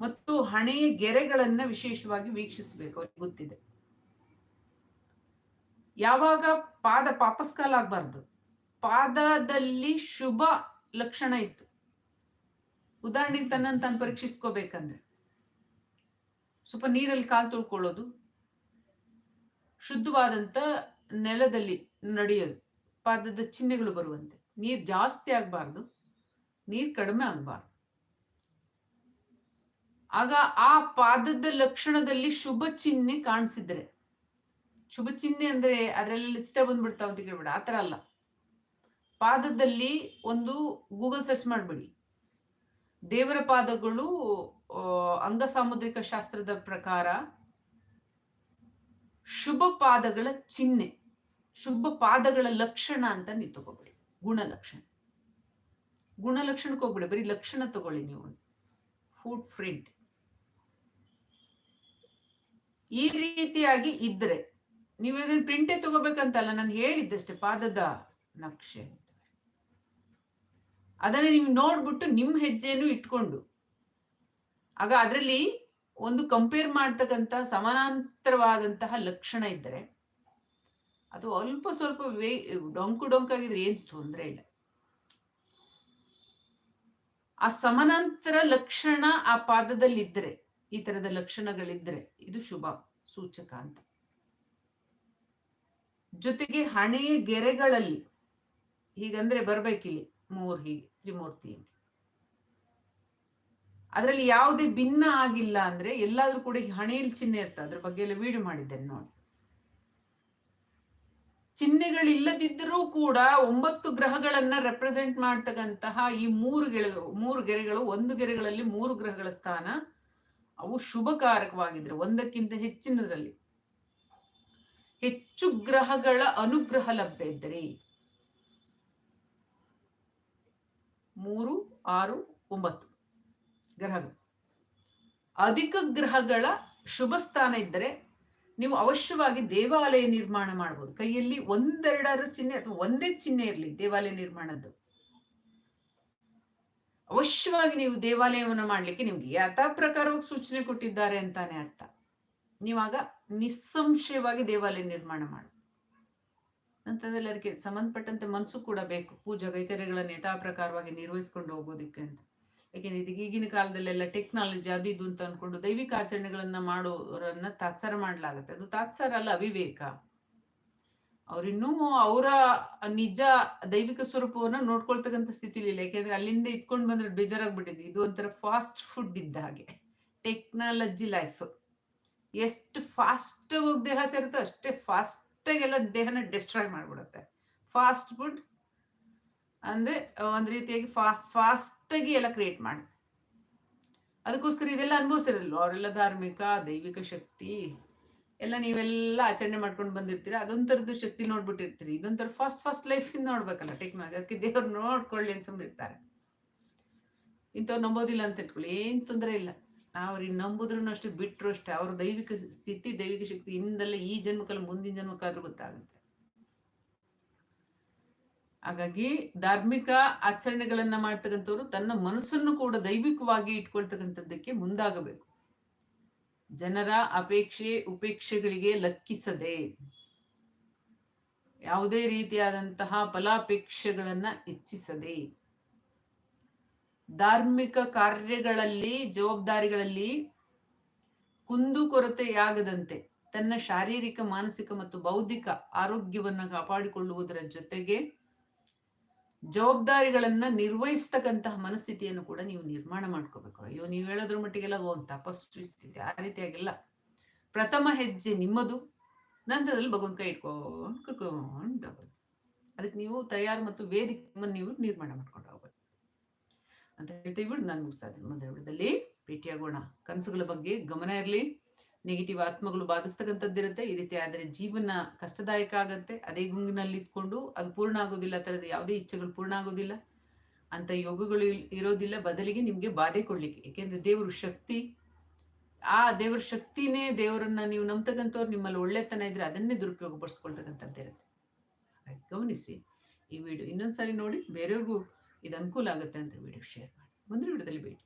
ಮತ್ತು ಹಣೆಯ ಗೆರೆಗಳನ್ನ ವಿಶೇಷವಾಗಿ ವೀಕ್ಷಿಸಬೇಕು, ಅವ್ರಿಗೆ ಗೊತ್ತಿದೆ. ಯಾವಾಗ ಪಾದ ಪಾಪಸ್ಕಾಲ ಆಗ್ಬಾರ್ದು ಪಾದದಲ್ಲಿ ಶುಭ ಲಕ್ಷಣ ಇತ್ತು. ಉದಾಹರಣೆಗೆ ತನ್ನ ತಾನು ಪರೀಕ್ಷಿಸ್ಕೋಬೇಕಂದ್ರೆ, ಸ್ವಲ್ಪ ನೀರಲ್ಲಿ ಕಾಲು ತೊಳ್ಕೊಳ್ಳೋದು, ಶುದ್ಧವಾದಂತ ನೆಲದಲ್ಲಿ ನಡೆಯೋದು. ಪಾದದ ಚಿಹ್ನೆಗಳು ಬರುವಂತೆ. ನೀರು ಜಾಸ್ತಿ ಆಗಬಾರ್ದು, ನೀರು ಕಡಿಮೆ ಆಗಬಾರ್ದು. ಆಗ ಆ ಪಾದದ ಲಕ್ಷಣದಲ್ಲಿ ಶುಭ ಚಿಹ್ನೆ ಕಾಣಿಸಿದ್ರೆ, ಶುಭ ಚಿಹ್ನೆ ಅಂದ್ರೆ ಅದರಲ್ಲಿ ಚಿತ್ರ ಬಂದ್ಬಿಡ್ತಾವ ಅಂತ ಕೇಳ್ಬೇಡ ಆತರ ಅಲ್ಲ. ಪಾದದಲ್ಲಿ ಒಂದು ಗೂಗಲ್ ಸರ್ಚ್ ಮಾಡ್ಬಿಡಿ. ದೇವರ ಪಾದಗಳು ಅಂಗ ಸಾಮುದ್ರಿಕ ಶಾಸ್ತ್ರದ ಪ್ರಕಾರ ಶುಭ ಪಾದಗಳ ಚಿಹ್ನೆ. ಶುಭ ಪಾದಗಳ ಲಕ್ಷಣ ಅಂತ ನೀವು ತಗೋಬೇಡಿ. ಗುಣಲಕ್ಷಣ ಗುಣಲಕ್ಷಣಕ್ಕೆ ಹೋಗ್ಬಿಡಿ. ಬರೀ ಲಕ್ಷಣ ತಗೊಳ್ಳಿ ನೀವು. ಫುಡ್ ಫ್ರಿಂಟ್ ಈ ರೀತಿಯಾಗಿ ಇದ್ರೆ, ನೀವು ಇದನ್ನ ಪ್ರಿಂಟೇ ತಗೋಬೇಕಂತಲ್ಲ, ನಾನು ಹೇಳಿದ್ದಷ್ಟೇ, ಪಾದದ ನಕ್ಷೆ ಅದನ್ನ ನೀವು ನೋಡ್ಬಿಟ್ಟು ನಿಮ್ಮ ಹೆಜ್ಜೆನು ಇಟ್ಕೊಂಡು. ಆಗ ಅದರಲ್ಲಿ ಒಂದು ಕಂಪೇರ್ ಮಾಡ್ತಕ್ಕಂತ ಸಮಾನಾಂತರವಾದಂತಹ ಲಕ್ಷಣ ಇದ್ದರೆ ಅಥವಾ ಅಲ್ಪ ಸ್ವಲ್ಪ ವೇ, ಡೊಂಕು ಡೊಂಕಾಗಿದ್ರೆ ಏನು ತೊಂದರೆ ಇಲ್ಲ. ಆ ಸಮಾನಾಂತರ ಲಕ್ಷಣ ಆ ಪಾದದಲ್ಲಿ ಇದ್ರೆ ಈ ತರದ ಲಕ್ಷಣಗಳಿದ್ರೆ ಇದು ಶುಭ ಸೂಚಕ ಅಂತ. ಜೊತೆಗೆ ಹಣೆಯ ಗೆರೆಗಳಲ್ಲಿ, ಹೀಗಂದ್ರೆ ಬರ್ಬೇಕಿಲ್ಲಿ, ಮೂರ್ ಹೀಗೆ, ತ್ರಿಮೂರ್ತಿ ಹೀಗೆ. ಅದರಲ್ಲಿ ಯಾವುದೇ ಭಿನ್ನ ಆಗಿಲ್ಲ ಅಂದ್ರೆ ಎಲ್ಲಾದ್ರೂ ಕೂಡ ಹಣೆಯಲ್ಲಿ ಚಿಹ್ನೆ ಇರ್ತದೆ ಅದ್ರ ಬಗ್ಗೆ ಎಲ್ಲ ವಿಡಿಯೋ ಮಾಡಿದ್ದೇನೆ ನೋಡಿ. ಚಿಹ್ನೆಗಳಿಲ್ಲದಿದ್ದರೂ ಕೂಡ ಒಂಬತ್ತು ಗ್ರಹಗಳನ್ನ ರೆಪ್ರೆಸೆಂಟ್ ಮಾಡ್ತಕ್ಕಂತಹ ಈ ಮೂರು ಗೆರೆ ಮೂರು ಗೆರೆಗಳು, ಒಂದು ಗೆರೆಗಳಲ್ಲಿ ಮೂರು ಗ್ರಹಗಳ ಸ್ಥಾನ, ಅವು ಶುಭಕಾರಕವಾಗಿದ್ರೆ ಒಂದಕ್ಕಿಂತ ಹೆಚ್ಚಿನದರಲ್ಲಿ. ಹೆಚ್ಚು ಗ್ರಹಗಳ ಅನುಗ್ರಹ ಲಭ್ಯ ಇದ್ದರೆ. ಮೂರು, ಆರು, ಒಂಬತ್ತು ಗ್ರಹಗಳು. ಅಧಿಕ ಗ್ರಹಗಳ ಶುಭ ಸ್ಥಾನ ಇದ್ದರೆ ನೀವು ಅವಶ್ಯವಾಗಿ ದೇವಾಲಯ ನಿರ್ಮಾಣ ಮಾಡಬಹುದು ಕೈಯಲ್ಲಿ ಒಂದೆರಡರ ಚಿಹ್ನೆ ಅಥವಾ ಒಂದೇ ಚಿಹ್ನೆ ಇರಲಿ ದೇವಾಲಯ ನಿರ್ಮಾಣದ್ದು. ಅವಶ್ಯವಾಗಿ ನೀವು ದೇವಾಲಯವನ್ನು ಮಾಡ್ಲಿಕ್ಕೆ ನಿಮ್ಗೆ ಯಥಾ ಪ್ರಕಾರವಾಗಿ ಸೂಚನೆ ಕೊಟ್ಟಿದ್ದಾರೆ ಅಂತಾನೆ ಅರ್ಥ. ನೀವಾಗ ನಿಸ್ಸಂಶಯವಾಗಿ ದೇವಾಲಯ ನಿರ್ಮಾಣ ಮಾಡಿ. ಅಂತಂದ್ರೆ ಅದಕ್ಕೆ ಸಂಬಂಧಪಟ್ಟಂತೆ ಮನಸ್ಸು ಕೂಡ ಬೇಕು. ಪೂಜಾ ಕೈಕರ್ಯಗಳನ್ನು ಯಥಾ ಪ್ರಕಾರವಾಗಿ ನಿರ್ವಹಿಸ್ಕೊಂಡು ಹೋಗೋದಿಕ್ಕೆ ಅಂತ. ಯಾಕೆಂದ್ರೆ ಇದಕ್ಕೆ ಈಗಿನ ಕಾಲದಲ್ಲೆಲ್ಲ ಟೆಕ್ನಾಲಜಿ ಅದು ಇದು ಅಂತ ಅನ್ಕೊಂಡು ದೈವಿಕ ಆಚರಣೆಗಳನ್ನ ಮಾಡೋರನ್ನ ತಾತ್ಸಾರ ಮಾಡ್ಲಾಗತ್ತೆ. ಅದು ತಾತ್ಸಾರ ಅಲ್ಲ, ಅವಿವೇಕ. ಅವ್ರಿನ್ನೂ ಅವರ ನಿಜ ದೈವಿಕ ಸ್ವರೂಪವನ್ನ ನೋಡ್ಕೊಳ್ತಕ್ಕಂಥ ಸ್ಥಿತಿಲಿ ಇಲ್ಲ. ಯಾಕೆಂದ್ರೆ ಅಲ್ಲಿಂದ ಇತ್ಕೊಂಡು ಬಂದ್ರೆ ಬೇಜಾರಾಗ್ಬಿಟ್ಟಿದೆ ಇದು ಒಂಥರ ಫಾಸ್ಟ್ ಫುಡ್ ಇದ್ದ ಹಾಗೆ. ಟೆಕ್ನಾಲಜಿ ಲೈಫ್ ಎಷ್ಟು ಫಾಸ್ಟ್ ಹೋಗಿ ದೇಹ ಸೇರುತ್ತೋ ಅಷ್ಟೇ ಫಾಸ್ಟಾಗೆಲ್ಲ ದೇಹನ ಡಿಸ್ಟ್ರಾಯ್ ಮಾಡ್ಬಿಡುತ್ತೆ. ಫಾಸ್ಟ್ ಫುಡ್ ಅಂದ್ರೆ ಒಂದ್ ರೀತಿಯಾಗಿ ಫಾಸ್ಟ್ ಫಾಸ್ಟಾಗಿ ಎಲ್ಲ ಕ್ರಿಯೇಟ್ ಮಾಡಿ. ಅದಕ್ಕೋಸ್ಕರ ಇದೆಲ್ಲ ಅನುಭವಿಸಿರಲ್ವ? ಅವರೆಲ್ಲ ಧಾರ್ಮಿಕ, ದೈವಿಕ ಶಕ್ತಿ, ಎಲ್ಲ ನೀವೆಲ್ಲ ಆಚರಣೆ ಮಾಡ್ಕೊಂಡು ಬಂದಿರ್ತೀರಾ? ಅದೊಂಥರದ್ದು ಶಕ್ತಿ ನೋಡ್ಬಿಟ್ಟಿರ್ತೀರಿ. ಇದೊಂಥರ ಫಾಸ್ಟ್ ಫಾಸ್ಟ್ ಲೈಫ್ ನೋಡ್ಬೇಕಲ್ಲ ಟೆಕ್ನಾಲಜಿ ಅದಕ್ಕೆ ದೇವ್ರು ನೋಡ್ಕೊಳ್ಳಿ ಅಂತ ಸುಮ್ಮನಿರ್ತಾರೆ ಇಂಥವ್ರು ನಂಬೋದಿಲ್ಲ ಅಂತ ಇಟ್ಕೊಳ್ಳಿ. ಏನ್ ತೊಂದರೆ ಇಲ್ಲ. ಅವ್ರಿಗೆ ನಂಬುದ್ರು ಅಷ್ಟೇ, ಬಿಟ್ರು ಅಷ್ಟೇ. ಅವ್ರ ದೈವಿಕ ಸ್ಥಿತಿ, ದೈವಿಕ ಶಕ್ತಿ ಇಂದಲೇ ಈ ಜನ್ಮಕ್ಕಲ್ಲ ಮುಂದಿನ ಜನ್ಮಕ್ಕಾದ್ರೂ ಗೊತ್ತಾಗುತ್ತೆ. ಹಾಗಾಗಿ ಧಾರ್ಮಿಕ ಆಚರಣೆಗಳನ್ನ ಮಾಡ್ತಕ್ಕಂಥವ್ರು ತನ್ನ ಮನಸ್ಸನ್ನು ಕೂಡ ದೈವಿಕವಾಗಿ ಇಟ್ಕೊಳ್ತಕ್ಕಂಥದ್ದಕ್ಕೆ ಮುಂದಾಗಬೇಕು. ಜನರ ಅಪೇಕ್ಷೆ, ಉಪೇಕ್ಷೆಗಳಿಗೆ ಲಕ್ಕಿಸದೆ ಯಾವುದೇ ರೀತಿಯಾದಂತಹ ಫಲಾಪೇಕ್ಷೆಗಳನ್ನ ಹೆಚ್ಚಿಸದೆ ಧಾರ್ಮಿಕ ಕಾರ್ಯಗಳಲ್ಲಿ, ಜವಾಬ್ದಾರಿಗಳಲ್ಲಿ ಕುಂದುಕೊರತೆಯಾಗದಂತೆ ತನ್ನ ಶಾರೀರಿಕ, ಮಾನಸಿಕ ಮತ್ತು ಬೌದ್ಧಿಕ ಆರೋಗ್ಯವನ್ನು ಕಾಪಾಡಿಕೊಳ್ಳುವುದರ ಜೊತೆಗೆ ಜವಾಬ್ದಾರಿಗಳನ್ನ ನಿರ್ವಹಿಸ್ತಕ್ಕಂತಹ ಮನಸ್ಥಿತಿಯನ್ನು ಕೂಡ ನೀವು ನಿರ್ಮಾಣ ಮಾಡ್ಕೋಬೇಕು. ಅಯ್ಯೋ, ನೀವು ಹೇಳೋದ್ರ ಮಟ್ಟಿಗೆಲ್ಲ ಒಂದು ತಪಸ್ವಿ ಸ್ಥಿತಿ ಆ ರೀತಿಯಾಗಿಲ್ಲ. ಪ್ರಥಮ ಹೆಜ್ಜೆ ನಿಮ್ಮದು. ನಂತರದಲ್ಲಿ ಭಗವಂತ ಕೈ ಇಟ್ಕೊಂಡು ಕರ್ಕೊಂಡು ಅದಕ್ಕೆ ನೀವು ತಯಾರು ಮತ್ತು ವೇದಿಕೆ ನೀವು ನಿರ್ಮಾಣ ಮಾಡ್ಕೊಂಡು ಹೋಗ್ಬೋದು ಅಂತ ಹೇಳ್ತೀವಿ ನಾನು ಮುಗಿಸ್ತಾ ಇದ್ದೀನಿ. ಮುಂದೆ ಬಿಡದಲ್ಲಿ ಭೇಟಿಯಾಗೋಣ. ಕನಸುಗಳ ಬಗ್ಗೆ ಗಮನ ಇರಲಿ. ನೆಗೆಟಿವ್ ಆತ್ಮಗಳು ಬಾಧಿಸ್ತಕ್ಕಂಥದ್ದಿರುತ್ತೆ. ಈ ರೀತಿ ಆದರೆ ಜೀವನ ಕಷ್ಟದಾಯಕ ಆಗುತ್ತೆ. ಅದೇ ಗುಂಗಿನಲ್ಲಿ ಇದ್ಕೊಂಡು ಅದು ಪೂರ್ಣ ಆಗೋದಿಲ್ಲ ಥರದ ಯಾವುದೇ ಇಚ್ಛೆಗಳು ಪೂರ್ಣ ಆಗೋದಿಲ್ಲ. ಅಂತ ಯೋಗಗಳು ಇರೋದಿಲ್ಲ. ಬದಲಿಗೆ ನಿಮಗೆ ಬಾಧೆ ಕೊಡ್ಲಿಕ್ಕೆ. ಏಕೆಂದ್ರೆ ದೇವರು ಶಕ್ತಿ, ಆ ದೇವರ ಶಕ್ತಿನೇ ದೇವರನ್ನ ನೀವು ನಂಬ್ತಕ್ಕಂಥವ್ರು ನಿಮ್ಮಲ್ಲಿ ಒಳ್ಳೆತನ ಇದ್ರೆ ಅದನ್ನೇ ದುರುಪಯೋಗ ಪಡಿಸ್ಕೊಳ್ತಕ್ಕಂಥದ್ದಿರುತ್ತೆ ಹಾಗಾಗಿ ಗಮನಿಸಿ ಈ ವಿಡಿಯೋ. ಇನ್ನೊಂದ್ಸರಿ ನೋಡಿ, ಬೇರೆಯವ್ರಿಗೂ ಇದು ಅನುಕೂಲ ಆಗುತ್ತೆ ಅಂದ್ರೆ ವಿಡಿಯೋ ಶೇರ್ ಮಾಡಿ. ಮುಂದಿನ ವಿಡಿಯೋದಲ್ಲಿ ಭೇಟಿ.